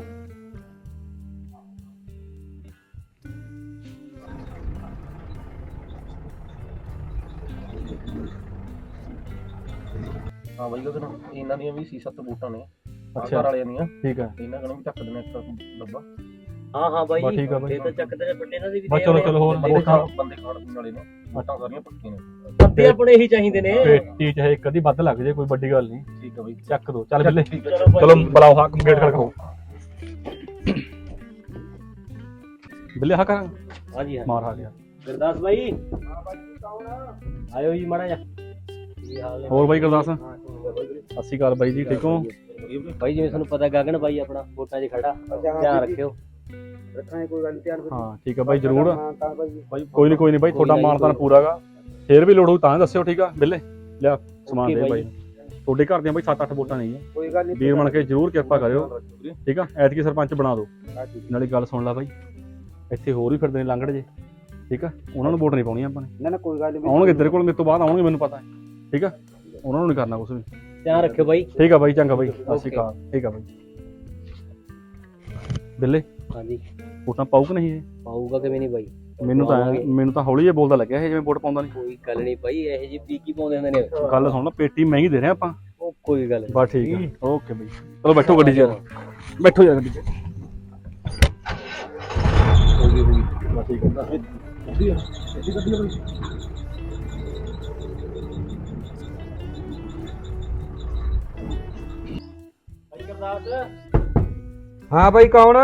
ਹਾਂ ਬਾਈ ਉਹਦੇ ਨਾਲ ਇਹਨਾਂ ਦੀਆਂ ਵੀ ਸੀ ਸੱਤ ਬੂਟਾਂ ਨੇ। ਅੱਛਾ। ਘਰ ਵਾਲਿਆਂ ਦੀਆਂ। ਠੀਕ ਹੈ ਇਹਨਾਂ ਕੋਲ ਵੀ ਚੱਕ ਦੇਣਾ ਇੱਕ ਡੱਬਾ। ਹਾਂ ਹਾਂ ਬਾਈ ਬਸ ਠੀਕ ਆ ਬਾਈ। ਇਹ ਤਾਂ ਚੱਕਦੇ ਨੇ ਵੱਡੇ ਇਹਨਾਂ ਦੀ ਵੀ ਬਸ ਚਲੋ ਚਲੋ ਹੋਰ ਬੰਦੇ ਵੋਟਾਂ ਖਾਣ ਬੰਦੇ ਖਾਣ ਪੀਣ ਵਾਲੇ ਨੇ। ਵੋਟਾਂ ਸਾਰੀਆਂ ਪੱਕੀਆਂ ਨੇ। ਬੰਦੇ ਆਪਣੇ ਹੀ ਚਾਹੀਦੇ ਨੇ। ਪੇਟੀ ਚ ਇੱਕ ਅੱਧੀ ਵੱਧ ਲੱਗ ਜੇ ਕੋਈ ਵੱਡੀ ਗੱਲ ਨਹੀਂ। ਠੀਕ ਆ ਬਾਈ। ਚੱਕ ਦੋ। ਚੱਲ ਬਿੱਲੇ। ਠੀਕ ਚਲੋ। ਚਲੋ ਬੁਲਾਓ ਹਾਕਮ ਗੇਟ ਖੜਕਾਓ। ਬਿੱਲੇ ਹਾਕਾ ਹਾਂਜੀ ਹਾਂ ਮਾਰ ਆ ਗਿਆ। ਗੁਰਦਾਸ ਬਾਈ? ਆਇਓ ਜੀ ਮਾੜਾ ਜਾ ਕੀ ਹਾਲ ਨੇ? ਹੋਰ ਬਾਈ ਗੁਰਦਾਸ? ਸਤਿ ਸ਼੍ਰੀ ਅਕਾਲ ਬਾਈ ਜੀ ਠੀਕ ਹੋ? ਬਾਈ ਜਿਵੇਂ ਤੁਹਾਨੂੰ ਪਤਾ ਗਗਨ ਬਾਈ ਆਪਣਾ ਵੋਟਾਂ 'ਚ ਖੜਾ। ਧਿਆਨ ਰੱਖਿਓ। ਰੱਖਾਂਗੇ ਕੋਈ ਗੱਲ ਧਿਆਨ ਹਾਂ ਠੀਕ ਆ ਬਾਈ ਜਰੂਰ। ਕੋਈ ਨਹੀਂ ਕੋਈ ਨਹੀਂ ਬਾਈ ਤੁਹਾਡਾ ਮਾਨਤਾਨ ਪੂਰਾਗਾ। ਫੇਰ ਵੀ ਲੋੜ ਹੋਊ ਤਾਂ ਦੱਸਿਓ ਠੀਕ ਆ? ਬਿੱਲੇ ਲਿਆ ਸਮਾਨ ਦੇ ਬਾਈ। ਬਾਈ। ਤੁਹਾਡੇ ਘਰ ਦੀਆਂ ਬਾਈ 7-8 ਵੋਟਾਂ ਨਹੀਂ ਕੋਈ ਗੱਲ ਨਹੀਂ ਵੀਰ ਬਣ ਕੇ ਜਰੂਰ ਕਿਰਪਾ ਕਰਿਓ। ਠੀਕ ਆ? ਐਤਕੀ ਸਰਪੰਚ ਬਣਾ ਦਿਓ। ਨਾਲੇ ਗੱਲ ਸੁਣ ਲੈ ਬਾਈ। ਇੱਥੇ ਹੋਰ ਵੀ ਫਿਰਦੇ ਨੇ ਲੰਗੜ ਜੇ ਠੀਕ ਆ? ਉਹਨਾਂ ਨੂੰ ਵੋਟ ਨਹੀਂ ਪਾਉਣੀ ਆਪਾਂ ਨੇ। ਨਾ ਨਾ ਕੋਈ ਗੱਲ ਨਹੀਂ ਆਉਣਗੇ ਤੇਰੇ ਕੋਲ ਮੇਰੇ ਤੋਂ ਬਾਅਦ ਆਉਣਗੇ ਮੈਨੂੰ ਪਤਾ ਹੈ। ਠੀਕ ਆ? ਉਹਨਾਂ ਨੂੰ ਨਹੀਂ ਕਰਨਾ ਕੁਝ ਵੀ। ਧਿਆਨ ਰੱਖਿਓ ਬਾਈ। ਠੀਕ ਆ ਬਾਈ ਚੰਗਾ ਬਾਈ। ਸਤਿ ਸ਼੍ਰੀ ਅਕਾਲ। ਠੀਕ ਆ ਬਾਈ। ਬਿੱਲੇ ਹਾਂਜੀ। ਵੋਟਾਂ ਪਾਉ ਕਿ ਨਹੀਂ ਇਹ? ਪਾਊਗਾ ਕਿਵੇਂ ਨਹੀਂ ਬਾਈ? ਮੈਨੂੰ ਤਾਂ। ਮੈਨੂੰ ਤਾਂ ਹੌਲੀ ਜਿਹਾ ਬੋਲਦਾ ਲੱਗਿਆ ਇਹ ਜਿਵੇਂ ਵੋਟ ਪਾਉਂਦਾ ਨਹੀਂ। ਕੋਈ ਗੱਲ ਨਹੀਂ ਬਾਈ ਇਹੋ ਜਿਹੀ ਪੀਕੀ ਪਾਉਂਦੇ ਹੁੰਦੇ ਨੇ। ਗੱਲ ਸੁਣ ਲੈ ਪੇਟੀ ਮਹਿੰਗੀ ਦੇ ਰਹੇ ਆਪਾਂ। ਉਹ ਕੋਈ ਗੱਲ ਨੀ। ਬਸ ਠੀਕ ਆ। Okay bye. ਚਲੋ ਬੈਠੋ ਗੱਡੀ 'ਚ ਯਾਰ। ਬੈਠੋ ਯਾਰ ਗੱਡੀ 'ਚ। ਠੀਕ ਬਾਈ ਹਾਂ ਬਾਈ ਕੌਣ?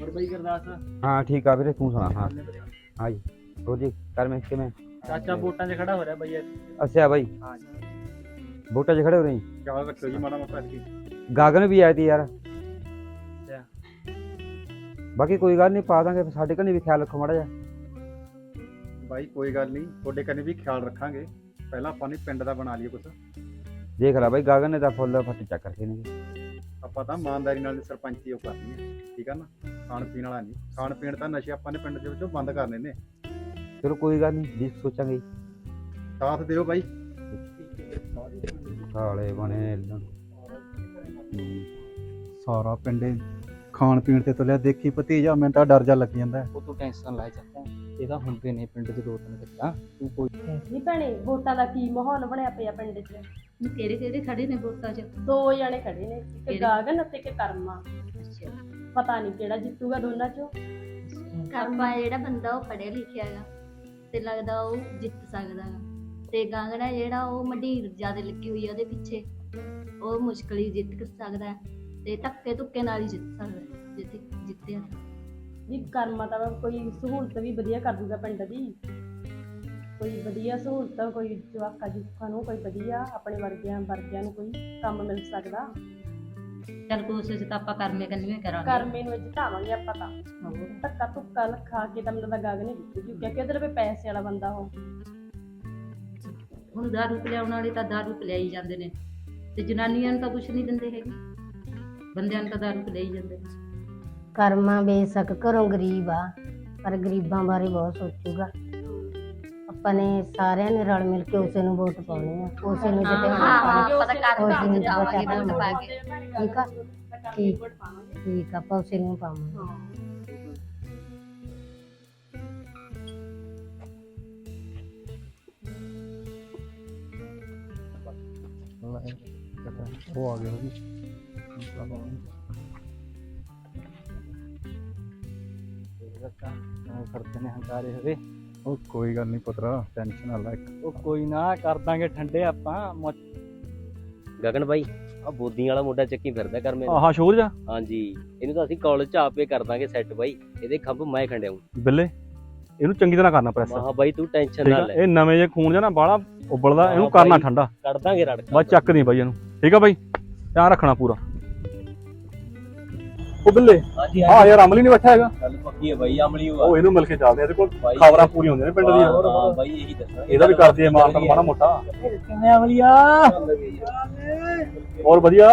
ਹੋਰ ਬਾਈ ਗੁਰਦਾਸ? ਹਾਂ ਠੀਕ ਆ ਵੀਰੇ ਤੂੰ ਸੁਣਾ ਹਾਂ। ਹਾਂ ਜੀ। ਹੋਰ ਜੀ ਕਰ ਮੈਂ ਕਿਵੇਂ? ਚਾਚਾ ਵੋਟਾਂ 'ਚ ਖੜਾ ਹੋ ਰਿਹਾ ਬਾਈ ਅੱਛਾ ਬਾਈ। ਵੋਟਾਂ 'ਚ ਖੜੇ ਹੋ ਰਹੇ ਖਿਆਲ ਰੱਖਿਓ ਜੀ ਮਾੜਾ ਮੋਟਾ ਐਤਕੀ ਗਾਗਨ ਵੀ ਆਈ ਤੀ ਯਾਰ। ਬਾਕੀ ਕੋਈ ਗੱਲ ਨਹੀਂ ਪਾ ਦਾਂਗੇ ਸਾਡੇ ਕਨੀ ਵੀ ਖਿਆਲ ਰੱਖੋ ਮਾੜਾ ਜਿਹਾ। ਬਾਈ ਕੋਈ ਗੱਲ ਨਹੀਂ ਤੁਹਾਡੇ ਕੰਨੇ ਵੀ ਖਿਆਲ ਰੱਖਾਂਗੇ। ਪਹਿਲਾਂ ਆਪਾਂ ਨੇ ਪਿੰਡ ਦਾ ਬਣਾ ਲਈਏ ਕੁਝ ਦੇਖ ਲੈ ਬਾਈ ਗਾਗਨ ਨੇ ਤਾਂ ਫੁੱਲ ਫੱਟ ਚੱਕ ਰੱਖੇ ਨੇ। ਆਪਾਂ ਤਾਂ ਇਮਾਨਦਾਰੀ ਨਾਲ ਸਰਪੰਚੀ ਉਹ ਕਰਨੀ ਹੈ ਠੀਕ ਆ ਨਾ? ਖਾਣ ਪੀਣ ਵਾਲਾ ਨਹੀਂ। ਖਾਣ ਪੀਣ ਤਾਂ ਨਸ਼ੇ ਆਪਾਂ ਨੇ ਪਿੰਡ ਦੇ ਵਿੱਚੋਂ ਬੰਦ ਕਰਨੇ ਨੇ। ਚਲੋ ਕੋਈ ਗੱਲ ਨਹੀਂ ਜੀ ਸੋਚਾਂਗੇ। ਸਾਥ ਦਿਓ ਬਾਈ। ਸਾਲੇ ਬਣੇ। ਸਾਰਾ ਪਿੰਡੇ ਖਾਣ ਪੀਣ ਤੇ ਤੁਲਿਆ ਦੇਖੀ ਭਤੀਜਾ ਮੈਨੂੰ ਤਾਂ ਡਰ ਜਾ ਲੱਗ ਜਾਂਦਾ। ਹੈ। ਉਹ ਤੂੰ ਟੈਨਸ਼ਨ ਲੈ ਚੱਕਾ ਇਹ ਤਾਂ ਹੁੰਦੇ ਨੇ ਪਿੰਡ 'ਚ ਦੋ ਤਿੰਨ ਕਿੱਤਾ ਤੂੰ ਕੋਈ ਨਹੀਂ ਭੈਣੇ ਵੋਟਾਂ ਦਾ ਕੀ ਮਾਹੌਲ ਬਣਿਆ ਪਿਆ ਪਿੰਡ 'ਚ? ਕਿਹੜੇ ਕਿਹੜੇ ਖੜੇ ਨੇ ਵੋਟਾਂ 'ਚ? ਦੋ ਜਣੇ ਖੜੇ ਨੇ ਇੱਕ ਕਿਹੜੇ? ਗਾਗਨ ਅਤੇ ਇੱਕ ਕਰਮਾ। ਪਤਾ ਨਹੀਂ ਕਿਹੜਾ ਜਿੱਤੂਗਾ ਦੋਨਾਂ 'ਚੋਂ। ਕਰਮਾ ਜਿਹੜਾ ਬੰਦਾ ਉਹ ਪੜ੍ਹਿਆ ਲਿਖਿਆ ਹੈਗਾ। ਤੇ ਲੱਗਦਾ ਉਹ ਜਿੱਤ ਸਕਦਾ ਹੈਗਾ। ਤੇ ਗਾਂਗੜਾ ਜਿਹੜਾ ਉਹ ਮੰਡੀਰ ਜ਼ਿਆਦਾ ਲੱਗੀ ਹੋਈ ਆ ਉਹਦੇ ਪਿੱਛੇ। ਉਹ ਮੁਸ਼ਕਲ ਹੀ ਜਿੱਤ ਸਕਦਾ ਹੈ। ਤੇ ਧੱਕੇ ਧੁੱਕੇ ਨਾਲ ਹੀ ਜਿੱਤ ਸਕਦਾ ਹੈ, ਜਿੱਤ ਜਿੱਤਿਆ ਤਾਂ। ਜੀ ਕਰਮਾ ਤਾਂ ਕੋਈ ਸਹੂਲਤ ਵੀ ਵਧੀਆ ਕਰ ਦੂਗਾ ਪਿੰਡ ਦੀ। ਕੋਈ ਵਧੀਆ ਸਹੂਲਤ ਕੋਈ ਜਵਾਕਾਂ ਜੁਕਾਂ ਨੂੰ ਕੋਈ ਵਧੀਆ ਆਪਣੇ ਵਰਗਿਆਂ ਵਰਗਿਆਂ ਨੂੰ ਕੋਈ ਕੰਮ ਮਿਲ ਸਕਦਾ। ਚੱਲ ਕੋਸ਼ਿਸ਼ ਤਾਂ ਆਪਾਂ ਕਰਮੇ ਕੰਨਵੇਂ ਕਰਾਂਗੇ। ਕਰਮੇ ਨੂੰ ਜਿਤਾਵਾਂਗੇ ਆਪਾਂ ਤਾਂ। ਧੱਕਾ ਧੁੱਕਾ ਖਾ ਕੇ ਤਾਂ ਮੈਨੂੰ ਤਾਂ ਗਾਗਨ ਹੀ ਜਿੱਤੂ ਕਿਉਂਕਿ ਉਹਦੇ ਲਈ ਪੈਸੇ ਵਾਲਾ ਬੰਦਾ ਉਹ। ਹੁਣ ਦਾਰੂ ਪਿਲਾਉਣ ਵਾਲੇ ਤਾਂ ਦਾਰੂ ਪਿਲਾਈ ਜਾਂਦੇ ਨੇ। ਤੇ ਜਨਾਨੀਆਂ ਨੂੰ ਤਾਂ ਕੁਝ ਨਹੀਂ ਦਿੰਦੇ ਹੈਗੇ। ਬੰਦਿਆਂ ਨੂੰ ਤਾਂ ਦਾਰੂ ਪਿਲਾਈ ਜਾਂਦੇ ਨੇ। ਕਰਮਾਂ ਬੇਸ਼ੱਕ ਘਰੋਂ ਗਰੀਬ ਆ ਪਰ ਗਰੀਬਾਂ ਬਾਰੇ ਬਹੁਤ ਸੋਚੂਗਾ। ਆਪਾਂ ਨੇ ਸਾਰਿਆਂ ਨੇ ਰਲ ਮਿਲ ਕੇ ਉਸੇ ਨੂੰ ਵੋਟ ਪਾਉਣੀ ਆ ਉਸੇ ਨੂੰ ਜਿੱਤੇ ਹਾਂ ਹਾਂ ਪਤਾ ਉਸ ਕਰ ਦਿਨ ਜਾਵਾਂਗੇ ਵੋਟਾਂ ਪਾ ਕੇ। ਠੀਕ ਆ? ਠੀਕ ਠੀਕ ਆ ਆਪਾਂ ਉਸੇ ਨੂੰ ਪਾਵਾਂਗੇ। ਉਹ ਆ ਗਿਆ ਜੀ ਕਰਦੇ ਨੇ ਹੰਕਾਰੇ ਹੋਵੇ ਉਹ ਕੋਈ ਗੱਲ ਨਹੀਂ ਪੁੱਤਰਾ ਟੈਨਸ਼ਨ ਨਾ ਲੈ ਉਹ ਕੋਈ ਨਾ ਕਰ ਦਾਂਗੇ ਠੰਡੇ ਆਪਾਂ ਗਗਨ ਬਾਈ ਆ ਬੋਦੀਆਂ ਵਾਲਾ ਮੁੰਡਾ ਚੱਕੀ ਫਿਰਦਾ ਕਰ ਮੈਂ ਆਹਾ ਸ਼ੋਰ ਜਾ ਹਾਂਜੀ ਇਹਨੂੰ ਤਾਂ ਅਸੀਂ ਕਾਲਜ ਚ ਆਪੇ ਕਰ ਦਾਂਗੇ ਸੈੱਟ ਬਾਈ। ਇਹਦੇ ਖੰਭ ਮੈਂ ਖੰਡਿਆਉਂ ਬਿੱਲੇ ਇਹਨੂੰ ਚੰਗੀ ਤਰ੍ਹਾਂ ਕਰਨਾ ਪ੍ਰੈਸ ਮਹਾ ਬਾਈ ਤੂੰ ਟੈਨਸ਼ਨ ਨਾ ਲੈ। ਇਹ ਨਵੇਂ ਜੇ ਖੂਨ ਜਿਹਾ ਨਾ ਬਾਹਲਾ ਉਬਲਦਾ ਇਹਨੂੰ ਕਰਨਾ। ਠੰਡਾ। ਕੱਢ ਦਾਂਗੇ ਰੜਕਾ। ਬਸ ਚੱਕ ਨਹੀਂ ਬਾਈ ਇਹਨੂੰ। ਠੀਕ ਆ ਬਾਈ ਧਿਆਨ ਰੱਖਣਾ ਪੂਰਾ। ਉਹ ਬਿੱਲੇ? ਹਾਂਜੀ ਹਾਂ ਯਾਰ ਅਮਲੀ ਨਹੀਂ ਬੈਠਾ ਹੈਗਾ। ਗੱਲ ਪੱਕੀ ਹੈ ਬਾਈ ਅਮਲੀ ਉਹ ਇਹਨੂੰ ਮਿਲ ਕੇ ਚੱਲਦੇ ਆ ਇਹਦੇ ਕੋਲ ਖਬਰਾਂ ਪੂਰੀਆਂ ਹੁੰਦੀਆਂ ਨੇ ਪਿੰਡ ਦੀਆਂ। ਹਾਂ ਬਾਈ ਇਹੀ ਦੱਸਣਾ ਇਹਦਾ ਵੀ ਕਰਦੇ ਆ ਮਾਰਤਾ ਮਾੜਾ ਮੋਟਾ। ਕਿਵੇਂ ਅਮਲੀਆ? ਹੋਰ ਵਧੀਆ?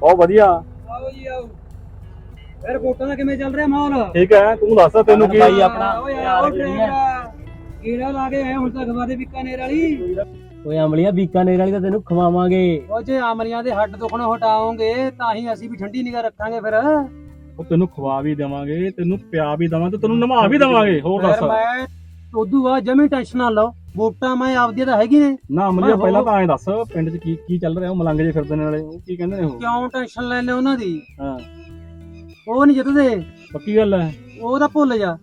ਬਹੁਤ ਵਧੀਆ। ਆਓ ਜੀ ਆਓ। ਫਿਰ ਵੋਟਾਂ ਦਾ ਕਿਵੇਂ ਚੱਲ ਰਿਹਾ ਮਾਹੌਲ? ਠੀਕ ਹੈ ਤੂੰ ਦੱਸ ਤੈਨੂੰ ਕੀ ਬਾਈ ਆਪਣਾ ਆਓ ਕੀੜਾ ਲਾ ਕੇ ਆਏ ਹੁਣ ਤਾਂ ਖਵਾ ਦੇ ਬੀਕਾਨੇਰ ਵਾਲੀ। ਓਏ ਅਮਲੀਆ ਬੀਕਾਨੇਰ ਵਾਲੀ ਤਾਂ ਤੈਨੂੰ ਖਵਾਵਾਂਗੇ। ਉਹ ਜੇ ਆਮਲੀਆਂ ਦੇ ਹੱਡ ਦੁਖਣੋਂ ਹਟਾਓਗੇ ਤਾਂ ਹੀ ਅਸੀਂ ਵੀ ਠੰਡੀ ਨਿਗਾਹ ਰੱਖਾਂਗੇ ਫਿਰ। ਉਹ ਤੈਨੂੰ ਖਵਾ ਵੀ ਦੇਵਾਂਗੇ ਤੈਨੂੰ ਪਿਆ ਵੀ ਦੇਵਾਂਗੇ ਤੇ ਤੈਨੂੰ ਨਵਾ ਵੀ ਦੇਵਾਂਗੇ। ਹੋਰ ਦੱਸ। ਫਿਰ ਮੈਂ ਉਦੋਂ ਬਾਅਦ ਜਮੀ ਟੈਨਸ਼ਨ ਨਾ ਲਓ। ਵੋਟਾਂ ਮੈਂ ਆਪਦੀਆਂ ਤਾਂ ਹੈਗੀ ਨੇ। ਨਾ ਅਮਲੀਆ ਮੈਂ ਪਹਿਲਾਂ ਤਾਂ ਐਂ ਦੱਸ ਪਿੰਡ 'ਚ ਕੀ ਕੀ ਚੱਲ ਰਿਹਾ? ਉਹ ਮਲੰਗ ਜੇ ਫਿਰਦੇ ਨੇ ਨਾਲੇ ਉਹ ਕੀ ਕਹਿੰਦੇ ਨੇ ਉਹ? ਕਿਉਂ ਟੈਨਸ਼ਨ ਲੈਨੇ ਉਹਨਾਂ ਦੀ? ਹਾਂ। ਉਹ ਨਹੀਂ ਜਿੱਤਦੇ। ਪੱਕੀ ਗੱਲ ਹੈ। ਉਹ ਤਾਂ ਭੁੱਲ ਜਾ।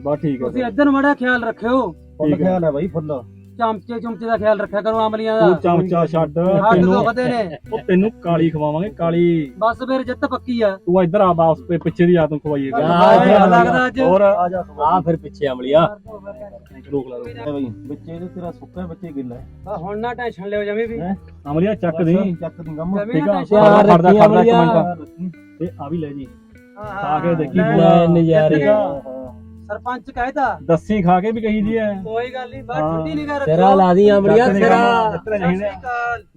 ਬਸ ਠੀਕ ਤੁਸੀਂ ਹੈ ਇੱਧਰ ਮੜਾ ਖਿਆਲ ਰੱਖਿਓ। ਠੀਕ ਹੈ। ਹੈ ਬਾਈ ਫੁੱਲ। ਚਮਚੇ ਚਮਚੇ ਦਾ ਖਿਆਲ ਰੱਖਿਆ ਕਰੋ ਆਮਲੀਆਂ ਤੂੰ ਦਾ ਚਮਚਾ ਛੱਡ ਹੱਡ ਤੈਨੂੰ ਦੁਖਦੇ ਨੇ। ਉਹ ਤੈਨੂੰ ਕਾਲੀ ਖਵਾਵਾਂਗੇ ਕਾਲੀ। ਬਸ ਫਿਰ ਜਿੱਤ ਪੱਕੀ ਆ। ਤੂੰ ਇੱਧਰ ਆ ਵਾਪਸ ਪੇ- ਪਿੱਛੇ ਦੀ ਆ ਤੂੰ ਖਵਾਈਏਗਾ ਆ ਲੱਗਦਾ ਅੱਜ। ਹੋਰ ਆ ਫਿਰ ਪਿੱਛੇ ਅਮਲੀਆ ਰੋਕ ਲਾ ਰੋਕ ਬਾਈ ਬੱਚੇ ਇਹਦੇ ਤੇਰਾ ਸੁੱਕਾ ਬੱਚੇ ਗਿੱਲਾ ਹੈ। ਆ ਹੁਣ ਨਾ ਟੈਨਸ਼ਨ ਲਿਓ ਜਮੀ ਵੀ। ਅਮਲੀਆ ਚੱਕ ਦੀ। ਚੱਕ ਦੀ ਗਮ ਜਮੀ ਠੀਕ ਨਾ ਆ ਟੈਨਸ਼ਨ ਰੱਖੀ ਖੜਦਾ ਇੱਕ। ਮਿੰਟ। ਤੇ ਆ ਵੀ ਲੈ ਜੀ। ਹਾਂ, ਖਾ ਕੇ ਦੇਖੀ ਲੈ, ਪੂਰਾ। ਨਜ਼ਾਰੇ। ਸਰਪੰਚ ਕਹਿਤਾ। ਦੱਸੀ ਖਾ ਕੇ ਵੀ ਕਹੀ ਦੀ ਹੈ ਕੋਈ ਗੱਲ ਨਹੀਂ ਬਸ। ਠੰਡੀ ਨਿਗਾਹ ਰੱਖੋ ਤੇਰਾ ਲਾ ਦੀ ਨੀ ਤੇਰਾ।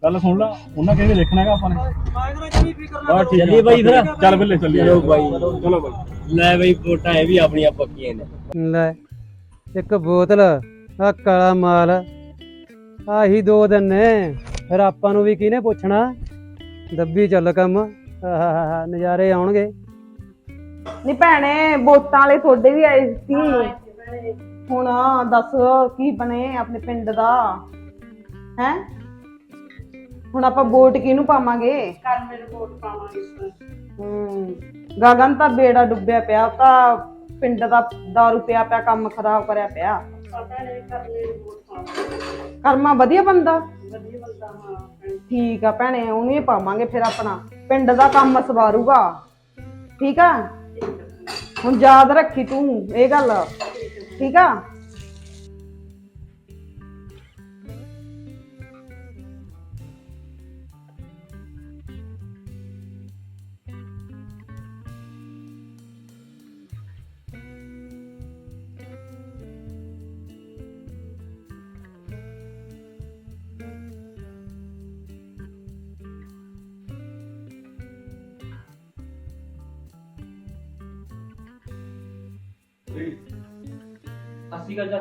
ਗੱਲ ਸੁਣ ਲਾ ਉਹਨਾਂ ਕਹਿੰਦੇ ਦੇਖਣਾ ਹੈਗਾ ਆਪਾਂ ਨੇ। ਮਾਇਗਰਾ ਜਮੀ ਫਿਕਰ ਨਾ ਬਸ ਠੀਕ ਚੱਲੀਏ ਬਾਈ ਫਿਰ। ਚੱਲ ਬਿੱਲੇ ਚੱਲੀਏ। ਚਲੋ ਬਾਈ। ਚਲੋ ਬਾਈ। ਲੈ ਬਈ ਵੋਟਾਂ ਇਹ ਵੀ ਆਪਣੀਆਂ ਪੱਕੀਆਂ ਨੇ। ਲੈ ਇੱਕ ਬੋਤਲ ਆ ਕਾਲਾ ਮਾਲ। ਆਹੀ ਦੋ ਦਿਨ ਨੇ। ਫਿਰ ਆਪਾਂ ਨੂੰ ਵੀ ਕਿਹਨੇ ਪੁੱਛਣਾ? ਦੱਬੀ ਚੱਲ ਕੰਮ। ਆਹਾਹਾ, ਨਜ਼ਾਰੇ ਆਉਣਗੇ। ਨਹੀਂ ਭੈਣੇ ਵੋਟਾਂ ਵਾਲੇ ਤੁਹਾਡੇ ਵੀ ਆਏ ਸੀ। ਹੁਣ ਦੱਸ ਕੀ ਬਣੇ ਆਪਣੇ ਪਿੰਡ ਦਾ? ਹੈ? ਹੁਣ ਆਪਾਂ ਵੋਟ ਕਿਹਨੂੰ ਪਾਵਾਂਗੇ? ਵੋਟ ਪਾਵਾਂਗੇ ਹੂੰ ਗਗਨ ਤਾਂ ਬੇੜਾ ਡੁੱਬਿਆ ਪਿਆ ਉਹ ਤਾਂ ਪਿੰਡ ਦਾ ਦਾਰੂ ਪਿਆ ਪਿਆ ਕੰਮ ਖਰਾਬ ਕਰਿਆ ਪਿਆ। ਕਰਮੇ ਨੂੰ ਵੋਟ ਪਾਵਾਂਗੇ। ਕਰਮਾ ਵਧੀਆ ਬੰਦਾ? ਵਧੀਆ ਬੰਦਾ ਹਾਂ ਭੈਣੇ। ਠੀਕ ਆ ਭੈਣੇ ਉਹਨੂੰ ਹੀ ਪਾਵਾਂਗੇ ਫਿਰ ਆਪਣਾ। ਪਿੰਡ ਦਾ ਕੰਮ ਸਵਾਰੂਗਾ। ਠੀਕ ਆ? ਹੁਣ ਯਾਦ ਰੱਖੀ ਤੂੰ ਇਹ ਗੱਲ। ਠੀਕ ਆ?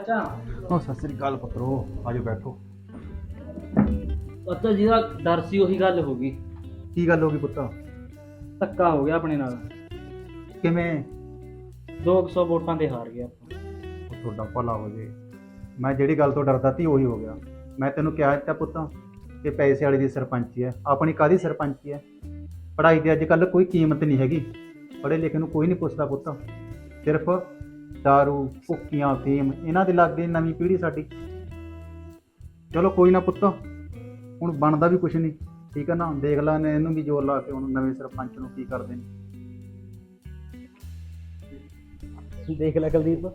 ਚਾਚਾ। ਉਹ ਸਤਿ ਸ੍ਰੀ ਅਕਾਲ ਪੁੱਤਰੋ ਆਜੋ ਬੈਠੋ। ਅੱਛਾ ਜਿਹਦਾ ਡਰ ਸੀ ਉਹੀ ਗੱਲ ਹੋ ਗਈ। ਕੀ ਗੱਲ ਹੋ ਗਈ ਪੁੱਤ? ਧੱਕਾ ਹੋ ਗਿਆ ਆਪਣੇ ਨਾਲ। ਕਿਵੇਂ? 200 ਵੋਟਾਂ ਤੇ ਹਾਰ ਗਿਆ। ਆਪਾਂ ਉਹ ਤੁਹਾਡਾ ਭਲਾ ਹੋ ਜੇ। ਮੈਂ ਜਿਹੜੀ ਗੱਲ ਤੋਂ ਡਰਦਾ ਸੀ ਉਹੀ ਹੋ ਗਿਆ। ਮੈਂ ਤੈਨੂੰ ਕਿਹਾ ਦਿੱਤਾ ਪੁੱਤ ਕਿ ਪੈਸੇ ਵਾਲੀ ਦੀ ਸਰਪੰਚੀ ਹੈ। ਆਪਣੀ ਕਾਦੀ ਸਰਪੰਚੀ ਹੈ? ਪੜ੍ਹਾਈ ਦੀ ਅੱਜ ਕੱਲ ਕੋਈ ਕੀਮਤ ਨਹੀਂ ਹੈਗੀ। ਪੜ੍ਹੇ ਲਿਖੇ ਨੂੰ ਕੋਈ ਨਹੀਂ ਪੁੱਛਦਾ ਪੁੱਤ। ਸਿਰਫ ਦਾਰੂ ਭੁੱਕੀਆਂ ਫੀਮ ਇਹਨਾਂ ਦੇ ਲੱਗਦੀ ਨਵੀਂ ਪੀੜ੍ਹੀ ਸਾਡੀ ਚਲੋ ਕੋਈ ਨਾ ਪੁੱਤ ਹੁਣ ਬਣਦਾ ਵੀ ਕੁਛ ਨਹੀਂ ਠੀਕ ਹੈ ਨਾ ਦੇਖ ਲਾ ਨੇ ਇਹਨੂੰ ਵੀ ਜੋਰ ਲਾ ਕੇ ਹੁਣ ਨਵੇਂ ਸਰਪੰਚ ਨੂੰ ਕੀ ਕਰਦੇ ਨੇ ਦੇਖ ਲੈ ਕੁਲਦੀਪ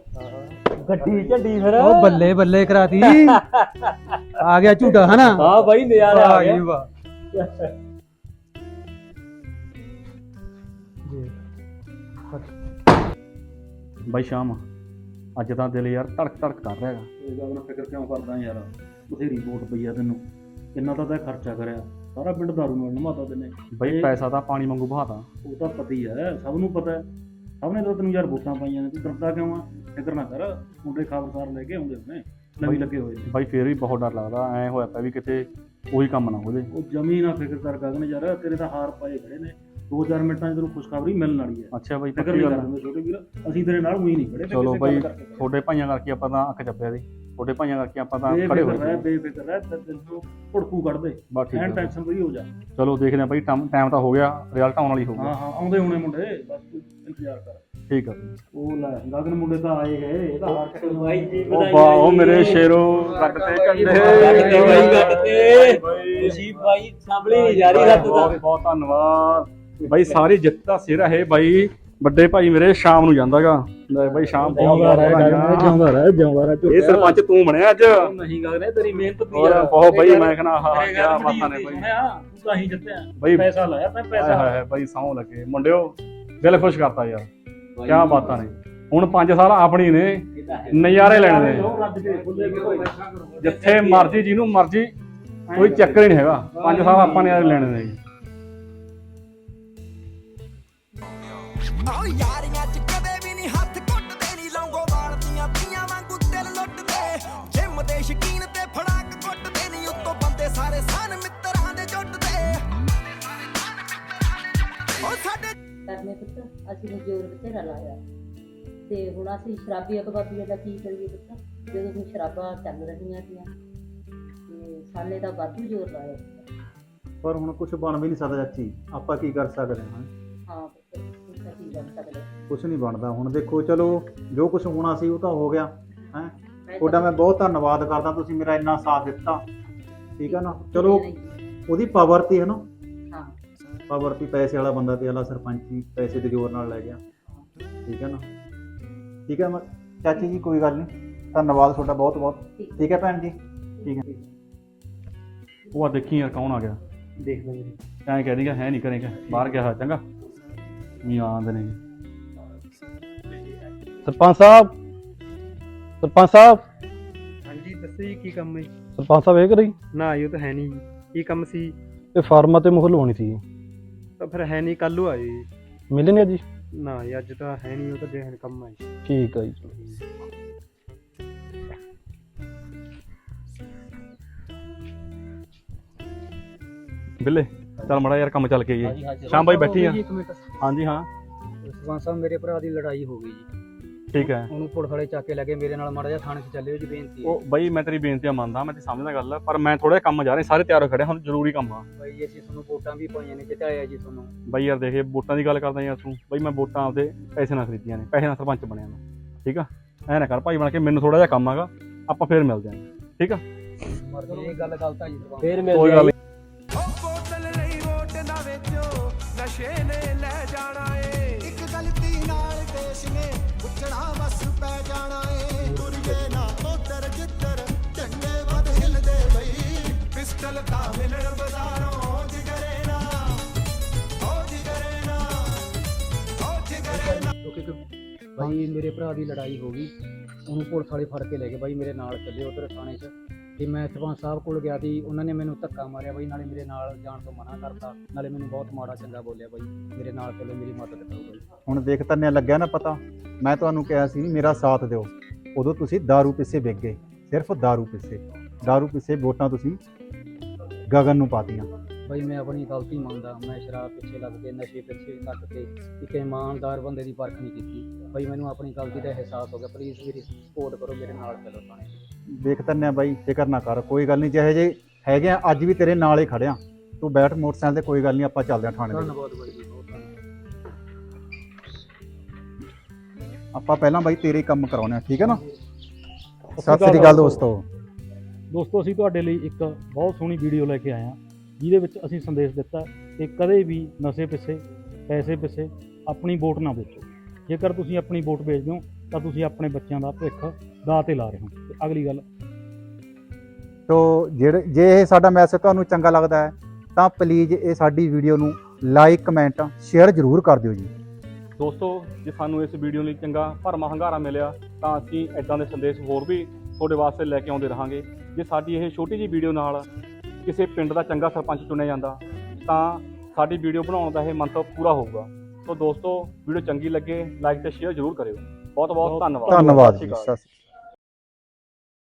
ਗੱਡੀ ਝੱਡੀ ਫਿਰ ਉਹ ਬੱਲੇ ਬੱਲੇ ਕਰਾਤੀ ਆ ਗਿਆ ਝੂਟਾ ਹਨਾ ਹਾਂ ਬਾਈ ਨਜ਼ਾਰਾ ਆ ਗਿਆ ਵਾਹ ਬਾਈ ਸ਼ਾਮ ਅੱਜ ਤਾਂ ਦਿਲ ਯਾਰ ਧੜਕ ਧੜਕ ਕਰ ਰਿਹਾ ਹੈਗਾ। ਇਹ ਗੱਲ ਨਾਲ ਫਿਕਰ ਕਿਉਂ ਕਰਦਾ ਯਾਰ? ਬਥੇਰੀ ਵੋਟ ਪਈ ਆ ਤੈਨੂੰ। ਕਿੰਨਾ ਤਾਂ ਤੈਂ ਖਰਚਾ ਕਰਿਆ। ਸਾਰਾ ਪਿੰਡ ਦਾਰੂ ਨਾਲ ਨਮਾਤਾ ਤੈਨੇ। ਬਈ ਪੈਸਾ ਤਾਂ ਪਾਣੀ ਵਾਂਗੂ ਬਹਾਤਾ। ਉਹ ਤਾਂ ਪਤਾ ਹੀ ਹੈ ਸਭ ਨੂੰ ਪਤਾ ਹੈ। ਸਭ ਨੇ ਤਾਂ ਤੈਨੂੰ ਯਾਰ ਵੋਟਾਂ ਪਾਈਆਂ ਨੇ। ਤੂੰ ਡਰਦਾ ਕਿਉਂ ਆ? ਫਿਕਰ ਨਾ ਕਰ। ਮੁੰਡੇ ਖਬਰਦਾਰ ਲੈ ਕੇ ਆਉਂਦੇ ਨੇ। ਨਵੀਂ ਲੱਗੇ ਹੋਏ ਬਾਈ ਫੇਰ ਵੀ ਬਹੁਤ ਡਰ ਲੱਗਦਾ। ਐ ਹੋਇਆ ਪਿਆ ਵੀ ਕਿਤੇ ਉਹੀ ਕੰਮ ਨਾ ਹੋ ਜੇ। ਉਹ ਜਮੀ ਨਾ ਫਿਕਰ ਕਰ ਗਗਨ ਯਾਰ। ਤੇਰੇ ਤਾਂ ਹਾਰ ਪਾਏ ਖੜੇ ਨੇ। 2-4 ਮਿੰਟਾਂ 'ਚ ਤੈਨੂੰ ਖੁਸ਼ਖਬਰੀ ਮਿਲਣ ਵਾਲੀ ਹੈ ਅੱਛਾ ਬਾਈ ਫਿਕਰ ਨਹੀਂ ਕਰਦੇ ਛੋਟੇ ਵੀਰ ਅਸੀਂ ਤੇਰੇ ਨਾਲ ਉਹੀ ਨਹੀਂ ਖੜੇ ਚਲੋ ਬਾਈ ਛੋਟੇ ਭਾਈਆਂ ਕਰਕੇ ਆਪਾਂ ਤਾਂ ਅੱਖ ਚੱਪਿਆ ਦੀ ਛੋਟੇ ਭਾਈਆਂ ਕਰਕੇ ਆਪਾਂ ਤਾਂ ਖੜੇ ਹੋਏ ਸੀ ਬੇਫਿਕਰ ਰਹਿ ਤੈਨੂੰ ਭੜਕੂ ਕੱਢਦੇ ਬਸ ਠੀਕ ਹੈ ਟੈਨਸ਼ਨ ਫਰੀ ਹੋ ਜਾ ਚਲੋ ਦੇਖਦੇ ਆਂ ਬਾਈ ਟਾਈਮ ਟਾਈਮ ਤਾਂ ਹੋ ਗਿਆ ਰਿਜ਼ਲਟ ਆਉਣ ਵਾਲੀ ਹੋਊਗਾ ਹਾਂ ਹਾਂ ਆਉਂਦੇ ਹੋਣੇ ਮੁੰਡੇ ਬਸ ਤੂੰ ਇੰਤਜ਼ਾਰ ਕਰ ਠੀਕ ਆ ਉਹ ਲੈ ਗਗਨ ਮੁੰਡੇ ਤਾਂ ਆਏ ਗਏ ਇਹ ਤਾਂ ਹਾਰ ਬਾਈ ਜੀ ਉਹ ਵਾਹ ਉਹ ਮੇਰੇ ਸ਼ੇਰੋ ਰੱਟ ਤੇ ਕੰਡੇ ਗੱਡ ਤੇ ਬਾਈ ਤੇ ਤੁਸੀਂ ਬਾਈ ਸਾਂਭਲੀ ਨਹੀਂ ਜਾ ਰਹੀ ਰੱਤ ਦਾ ਬਹੁਤ ਬਹੁਤ ਧੰਨਵਾਦ ਬਾਈ ਸਾਰੀ ਜਿੱਤ ਦਾ ਸਿਰ ਹੈ ਬਾਈ। ਵੱਡੇ ਭਾਈ ਮੇਰੇ ਸ਼ਾਮ ਨੂੰ ਜਾਂਦਾਗਾ। ਲੈ ਬਾਈ ਸ਼ਾਮ ਜਿਉਂਦਾ ਰਹਿ ਜਿਉਂਦਾ ਰਹਿ ਜਿਉਂਦਾ ਰਹਿ ਇਹ ਸਰਪੰਚ ਤੂੰ ਬਣਿਆ ਅੱਜ? ਨਹੀਂ ਗਗਨੇ ਤੇਰੀ ਮਿਹਨਤ ਦੀ ਹੋਰ ਬਹੁਤ ਬਾਈ ਮੈਂ ਕਹਿੰਦਾ ਆਹ ਕੀ ਬਾਤਾਂ ਨੇ ਬਾਈ। ਦੀ ਤੂੰ ਤਾਂ ਹੀ ਜਿੱਤਿਆ। ਬਾਈ ਪੈਸਾ ਲਾਇਆ ਤਾਂ ਪੈਸਾ। ਹਾਏ ਬਾਈ ਸੌਂ ਲੱਗੇ। ਮੁੰਡਿਓ ਦਿਲ ਖੁਸ਼ ਕਰਤਾ ਯਾਰ। ਕੀ ਬਾਤਾਂ ਨੇ। ਹੁਣ 5 ਸਾਲ ਆਪਣੀ ਨੇ ਨਜ਼ਾਰੇ ਲੈਣੇ ਨੇ। ਹੋਏ। ਜਿੱਥੇ ਮਰਜ਼ੀ ਜਿਹਨੂੰ ਮਰਜ਼ੀ ਕੋਈ ਚੱਕਰ ਹੀ ਨਹੀਂ ਹੈਗਾ। 5 ਸਾਲ ਆਪਾਂ ਨੇ ਲੈਣੇ ਨੇ। ਆਓ ਯਾਰੀਆਂ ਚ ਕਦੇ ਵੀ ਨਹੀਂ ਹੱਥ ਕੁੱਟਦੇ ਨਹੀਂ ਲੌਂਗੋ ਵਾਲਦੀਆਂ ਪੀਆਂ ਵਾਂਗੂ ਦਿਲ ਲੁੱਟਦੇ। ਜਿਮ ਦੇ ਸ਼ਕੀਨ ਤੇ ਫੜਾਕ ਕੁੱਟਦੇ ਨਹੀਂ ਉੱਤੋਂ ਬੰਦੇ ਸਾਰੇ ਸਨ ਮਿੱਤਰਾਂ ਦੇ ਜੁੱਟਦੇ। ਉਹ ਸਾਡੇ ਕਰਨੇ ਪੁੱਤ ਅਸੀਂ ਨੂੰ ਜ਼ੋਰ ਬਥੇਰਾ ਲਾਇਆ। ਤੇ ਹੁਣ ਅਸੀਂ ਸ਼ਰਾਬੀ ਅਕਬਾਬੀਆਂ ਦਾ ਕੀ ਕਰੀਏ ਪੁੱਤ? ਜਦੋਂ ਹੁਣ ਸ਼ਰਾਬਾਂ ਚੱਲ ਰਹੀਆਂ ਤੀਆਂ ਤੇ ਸਾਲੇ ਦਾ ਵਾਧੂ ਜ਼ੋਰ ਲਾਇਆ। ਪਰ ਹੁਣ ਕੁਝ ਬਣ ਵੀ ਨਹੀਂ ਸਕਦਾ ਚਾਚੀ। ਆਪਾਂ ਕੀ ਕਰ ਸਕਦੇ ਹਾਂ? ਤਾਂ ਕੀ ਸਕਦੇ ਕੁਝ ਨਹੀਂ ਬਣਦਾ ਹੁਣ। ਦੇਖੋ ਚਲੋ ਜੋ ਕੁਝ ਹੋਣਾ ਸੀ ਉਹ ਤਾਂ ਹੋ ਗਿਆ ਹੈ? ਤੁਹਾਡਾ ਮੈਂ ਬਹੁਤ ਧੰਨਵਾਦ ਕਰਦਾ ਤੁਸੀਂ ਮੇਰਾ ਇੰਨਾ ਸਾਥ ਦਿੱਤਾ। ਠੀਕ ਹੈ ਨਾ? ਚਲੋ ਉਹਦੀ ਪਾਵਰ ਤੀ ਹੈ ਨਾ? ਹਾਂ। ਪਾਵਰ ਤੀ ਪੈਸੇ ਵਾਲਾ ਬੰਦਾ ਤੇ ਵਾਲਾ ਸਰਪੰਚੀ ਪੈਸੇ ਦੇ ਜ਼ੋਰ ਨਾਲ ਲੈ ਗਿਆ। ਠੀਕ ਹੈ ਨਾ? ਠੀਕ ਹੈ ਮੈਂ ਚਾਚੀ ਜੀ ਕੋਈ ਗੱਲ ਨਹੀਂ। ਧੰਨਵਾਦ ਤੁਹਾਡਾ ਬਹੁਤ ਬਹੁਤ। ਠੀਕ ਹੈ ਭੈਣ ਜੀ? ਠੀਕ ਹੈ ਉਹ ਆ ਦੇਖੀ ਯਾਰ ਕੌਣ ਆ ਗਿਆ। ਦੇਖ ਲੈ ਮੇਰੇ ਐਂ ਕਹਿ ਦੀਗਾ ਹੈ ਨਹੀਂ ਕਰੇਗਾ ਬਾਹਰ ਗਿਆ ਹੋਇਆ ਚੰਗਾ। ਵੀ ਆਉਂਦੇ ਨੇ। ਸਰਪੰਚ ਸਾਹਿਬ ਸਰਪੰਚ ਸਾਹਿਬ। ਹਾਂਜੀ ਦੱਸੋ ਜੀ ਕੀ ਕੰਮ ਹੈ? ਸਰਪੰਚ ਸਾਹਿਬ ਇਹ ਕਰੀ ਨਾ ਇਹ ਤਾਂ ਹੈ ਨਹੀਂ ਜੀ। ਕੀ ਕੰਮ ਸੀ? ਇਹ ਫਾਰਮਾਂ ਤੇ ਮੁਹਰ ਲਵਾਉਣੀ ਸੀ। ਤਾਂ ਫਿਰ ਹੈ ਨਹੀਂ ਕੱਲ ਨੂੰ ਆਏ ਜੀ। ਮਿਲੇ ਨਹੀਂ ਜੀ ਨਾ ਜੀ ਅੱਜ ਤਾਂ ਹੈ ਨਹੀਂ ਉਹ ਤਾਂ ਦੇਹਨ ਕੰਮ ਹੈ ਠੀਕ ਆ ਜੀ। ਬਿੱਲੇ। ਚੱਲ ਮੜਾ ਯਾਰ ਕੰਮ ਚੱਲ ਕੇ ਆਈਏ ਸ਼ਾਮ ਬਾਈ ਬੈਠੀ ਆ। ਹਾਂਜੀ ਹਾਂ। ਸਰਪੰਚ ਸਾਹਿਬ ਮੇਰੇ ਭਰਾ ਦੀ ਲੜਾਈ ਹੋ ਗਈ ਜੀ। ਠੀਕ ਹੈ। ਉਹਨੂੰ ਪੁੜਖੜੇ ਚੱਕ ਕੇ ਲੱਗੇ ਮੇਰੇ ਨਾਲ ਮਾੜਾ ਜਿਹਾ ਥਾਣੇ 'ਚ ਚੱਲਿਓ ਜੀ ਬੇਨਤੀ ਹੈ। ਉਹ ਬਾਈ ਮੈਂ ਤੇਰੀ ਬੇਨਤੀ ਮੰਨਦਾ ਮੈਂ ਤੇ ਸਮਝਦਾ ਗੱਲ ਪਰ ਮੈਂ ਥੋੜਾ ਕੰਮ ਜਾ ਰਿਹਾ ਸਾਰੇ ਤਿਆਰ ਹੋ ਖੜੇ ਹੁਣ ਜ਼ਰੂਰੀ ਕੰਮ ਆ। ਬਾਈ ਜੀ ਅਸੀਂ ਤੁਹਾਨੂੰ ਵੋਟਾਂ ਵੀ ਪਾਈਆਂ ਨੇ ਜਿਤਾਇਆ ਜੀ ਤੁਹਾਨੂੰ। ਬਾਈ ਯਾਰ ਦੇਖ ਵੋਟਾਂ ਦੀ ਗੱਲ ਕਰਦਾ ਯਾਰ ਤੂੰ। ਬਾਈ ਮੈਂ ਵੋਟਾਂ ਆਪਦੇ ਪੈਸੇ ਨਾਲ ਖਰੀਦੀਆਂ ਨੇ ਪੈਸੇ ਨਾਲ ਸਰਪੰਚ ਬਣਿਆ ਮੈਂ। ਠੀਕ ਆ? ਐ ਨਾ ਕਰ ਭਾਈ ਬਣ ਕੇ ਮੈਨੂੰ ਥੋੜਾ ਜਿਹਾ ਕੰਮ ਹੈਗਾ ਆਪਾਂ ਫੇਰ ਮਿਲਦੇ ਆਂ। ਠੀਕ ਆ? ਮਰਜ਼ੀ ਇਹ ਗੱਲ ਗਲਤ ਆ ਜੀ ਸਰਪੰਚ ਫੇਰ ਕੋਈ ਗੱਲ ਨੀ। ਨਸ਼ੇ ਨੇ ਲੈ ਜਾਣਾ ਏ। ਇੱਕ ਗਲਤੀ ਨਾਲ ਦੇਸ਼ ਨੇ ਉੱਜਣਾ ਬਸ ਪੈ ਜਾਣਾ ਏ। ਤੁਰੀਏ ਨਾ ਉਧਰ ਜਿੱਧਰ ਝੰਡੇ ਵੱਧ ਹਿਲਦੇ ਬਈ। ਪਿਸਟਲ ਤਾਂ ਮਿਲਣ ਬਾਜ਼ਾਰੋਂ ਜਿਗਰੇ ਨਾ। ਹੋ ਜਿਗਰੇ ਨਾ। ਹੋ ਜਿਗਰੇ ਨਾ। ਕਿਉਂਕਿ ਬਾਈ ਮੇਰੇ ਭਰਾ ਦੀ ਲੜਾਈ ਹੋ ਗਈ। ਉਹਨੂੰ ਪੁਲਿਸ ਵਾਲੇ ਫੜ ਕੇ ਲੈ ਗਏ। ਬਾਈ ਮੇਰੇ ਨਾਲ ਚੱਲੇ ਉਧਰ ਥਾਣੇ 'ਚ। ਤੇ ਮੈਂ ਸਰਪੰਚ ਸਾਹਿਬ ਕੋਲ ਗਿਆ ਸੀ ਉਹਨਾਂ ਨੇ ਮੈਨੂੰ ਧੱਕਾ ਮਾਰਿਆ ਬਾਈ ਨਾਲੇ ਮੇਰੇ ਨਾਲ ਜਾਣ ਤੋਂ ਮਨਾ ਕਰਤਾ ਨਾਲੇ ਮੈਨੂੰ ਬਹੁਤ ਮਾੜਾ ਚੰਗਾ ਬੋਲਿਆ ਬਾਈ ਮੇਰੇ ਨਾਲ ਚਲੋ ਮੇਰੀ ਮਦਦ ਕਰੋ ਬਾਈ ਹੁਣ ਦੇਖ ਤੰਨੇ ਲੱਗਿਆ ਨਾ ਪਤਾ ਮੈਂ ਤੁਹਾਨੂੰ ਕਿਹਾ ਸੀ ਵੀ ਮੇਰਾ ਸਾਥ ਦਿਓ ਉਦੋਂ ਤੁਸੀਂ दारू ਪਿੱਛੇ ਵਿਕ ਗਏ ਸਿਰਫ दारू ਪਿੱਛੇ दारू ਪਿੱਛੇ ਵੋਟਾਂ ਤੁਸੀਂ ਗਗਨ ਨੂੰ ਪਾਤੀਆਂ ਬਾਈ ਮੈਂ ਆਪਣੀ ਗਲਤੀ ਮੰਨਦਾ ਮੈਂ ਸ਼ਰਾਬ ਪਿੱਛੇ ਲੱਗ ਕੇ ਨਸ਼ੇ ਪਿੱਛੇ ਲੱਗ ਕੇ ਇੱਕ ਇਮਾਨਦਾਰ ਬੰਦੇ ਦੀ ਪਰਖ ਨਹੀਂ ਕੀਤੀ। ਬਾਈ ਮੈਨੂੰ ਆਪਣੀ ਗਲਤੀ ਦਾ ਅਹਿਸਾਸ ਹੋ ਗਿਆ ਪਲੀਜ਼ ਮੇਰੀ ਸਪੋਰਟ ਕਰੋ ਮੇਰੇ ਨਾਲ ਚਲੋ ਥਾਣੇ ਦੇਖ ਤੰਨੇ ਬਾਈ ਫਿਕਰ ਨਾ ਕਰ ਕੋਈ ਗੱਲ ਨਹੀਂ ਜਿਹੇ ਜੇ ਹੈਗੇ ਆ ਅੱਜ ਵੀ ਤੇਰੇ ਨਾਲ ਹੀ ਖੜਿਆ ਤੂੰ ਬੈਠ ਮੋਟਰਸਾਈਕਲ ਤੇ ਕੋਈ ਗੱਲ ਨਹੀਂ ਆਪਾਂ ਚੱਲਦੇ ਆ ਥਾਣੇ ਦੇ ਧੰਨਵਾਦ ਬਾਈ ਜੀ ਬਹੁਤ ਧੰਨਵਾਦ। ਆਪਾਂ ਪਹਿਲਾਂ ਬਾਈ ਤੇਰੇ ਕੰਮ ਕਰਾਉਣੇ ਆ ਠੀਕ ਹੈ ਨਾ? ਸਤਿ ਸ੍ਰੀ ਅਕਾਲ ਦੋਸਤੋ। ਦੋਸਤੋ। ਅਸੀਂ ਤੁਹਾਡੇ ਲਈ ਇੱਕ ਬਹੁਤ ਸੋਹਣੀ ਵੀਡੀਓ ਲੈ ਕੇ ਆਏ ਹਾਂ। ਜਿਹਦੇ ਵਿੱਚ ਅਸੀਂ ਸੰਦੇਸ਼ ਦਿੱਤਾ ਕਿ ਕਦੇ ਵੀ ਨਸ਼ੇ ਪਿੱਛੇ ਪੈਸੇ ਪਿੱਛੇ ਆਪਣੀ ਵੋਟ ਨਾ ਵੇਚੋ। ਜੇਕਰ ਤੁਸੀਂ ਆਪਣੀ ਵੋਟ ਵੇਚਦੇ ਹੋ ਤਾਂ ਤੁਸੀਂ ਆਪਣੇ ਬੱਚਿਆਂ ਦਾ ਭਵਿੱਖ ਦਾਅ ਤੇ ਲਾ ਰਹੇ ਹੋ। ਤੇ ਅਗਲੀ ਗੱਲ। ਤੋ ਜਿਹੜੇ ਜੇ ਇਹ ਸਾਡਾ ਮੈਸੇਜ ਤੁਹਾਨੂੰ ਚੰਗਾ ਲੱਗਦਾ ਹੈ ਤਾਂ ਪਲੀਜ਼ ਇਹ ਸਾਡੀ ਵੀਡੀਓ ਨੂੰ ਲਾਈਕ ਕਮੈਂਟ ਸ਼ੇਅਰ ਜ਼ਰੂਰ ਕਰ ਦਿਓ ਜੀ। ਦੋਸਤੋ ਜੇ ਸਾਨੂੰ ਇਸ ਵੀਡੀਓ ਲਈ ਚੰਗਾ ਭਰਮਾ ਹੰਗਾਰਾ ਮਿਲਿਆ ਤਾਂ ਅਸੀਂ ਇਦਾਂ ਦੇ ਸੰਦੇਸ਼ ਹੋਰ ਵੀ ਤੁਹਾਡੇ ਵਾਸਤੇ ਲੈ ਕੇ ਆਉਂਦੇ ਰਹਾਂਗੇ। ਜੇ ਸਾਡੀ ਇਹ ਛੋਟੀ ਜਿਹੀ ਵੀਡੀਓ ਨਾਲ ਕਿਸੇ ਪਿੰਡ ਦਾ ਚੰਗਾ ਸਰਪੰਚ ਚੁਣਿਆ ਜਾਂਦਾ ਤਾਂ ਸਾਡੀ ਵੀਡੀਓ ਬਣਾਉਣ ਦਾ ਇਹ ਮੰਤਵ ਪੂਰਾ ਹੋਊਗਾ। ਸੋ ਦੋਸਤੋ ਵੀਡੀਓ ਚੰਗੀ ਲੱਗੇ ਲਾਈਕ ਤੇ ਸ਼ੇਅਰ ਜ਼ਰੂਰ ਕਰਿਓ। ਬਹੁਤ ਬਹੁਤ ਧੰਨਵਾਦ। ਧੰਨਵਾਦ ਸਤਿ ਸ਼੍ਰੀ ਜੀ ਅਕਾਲ।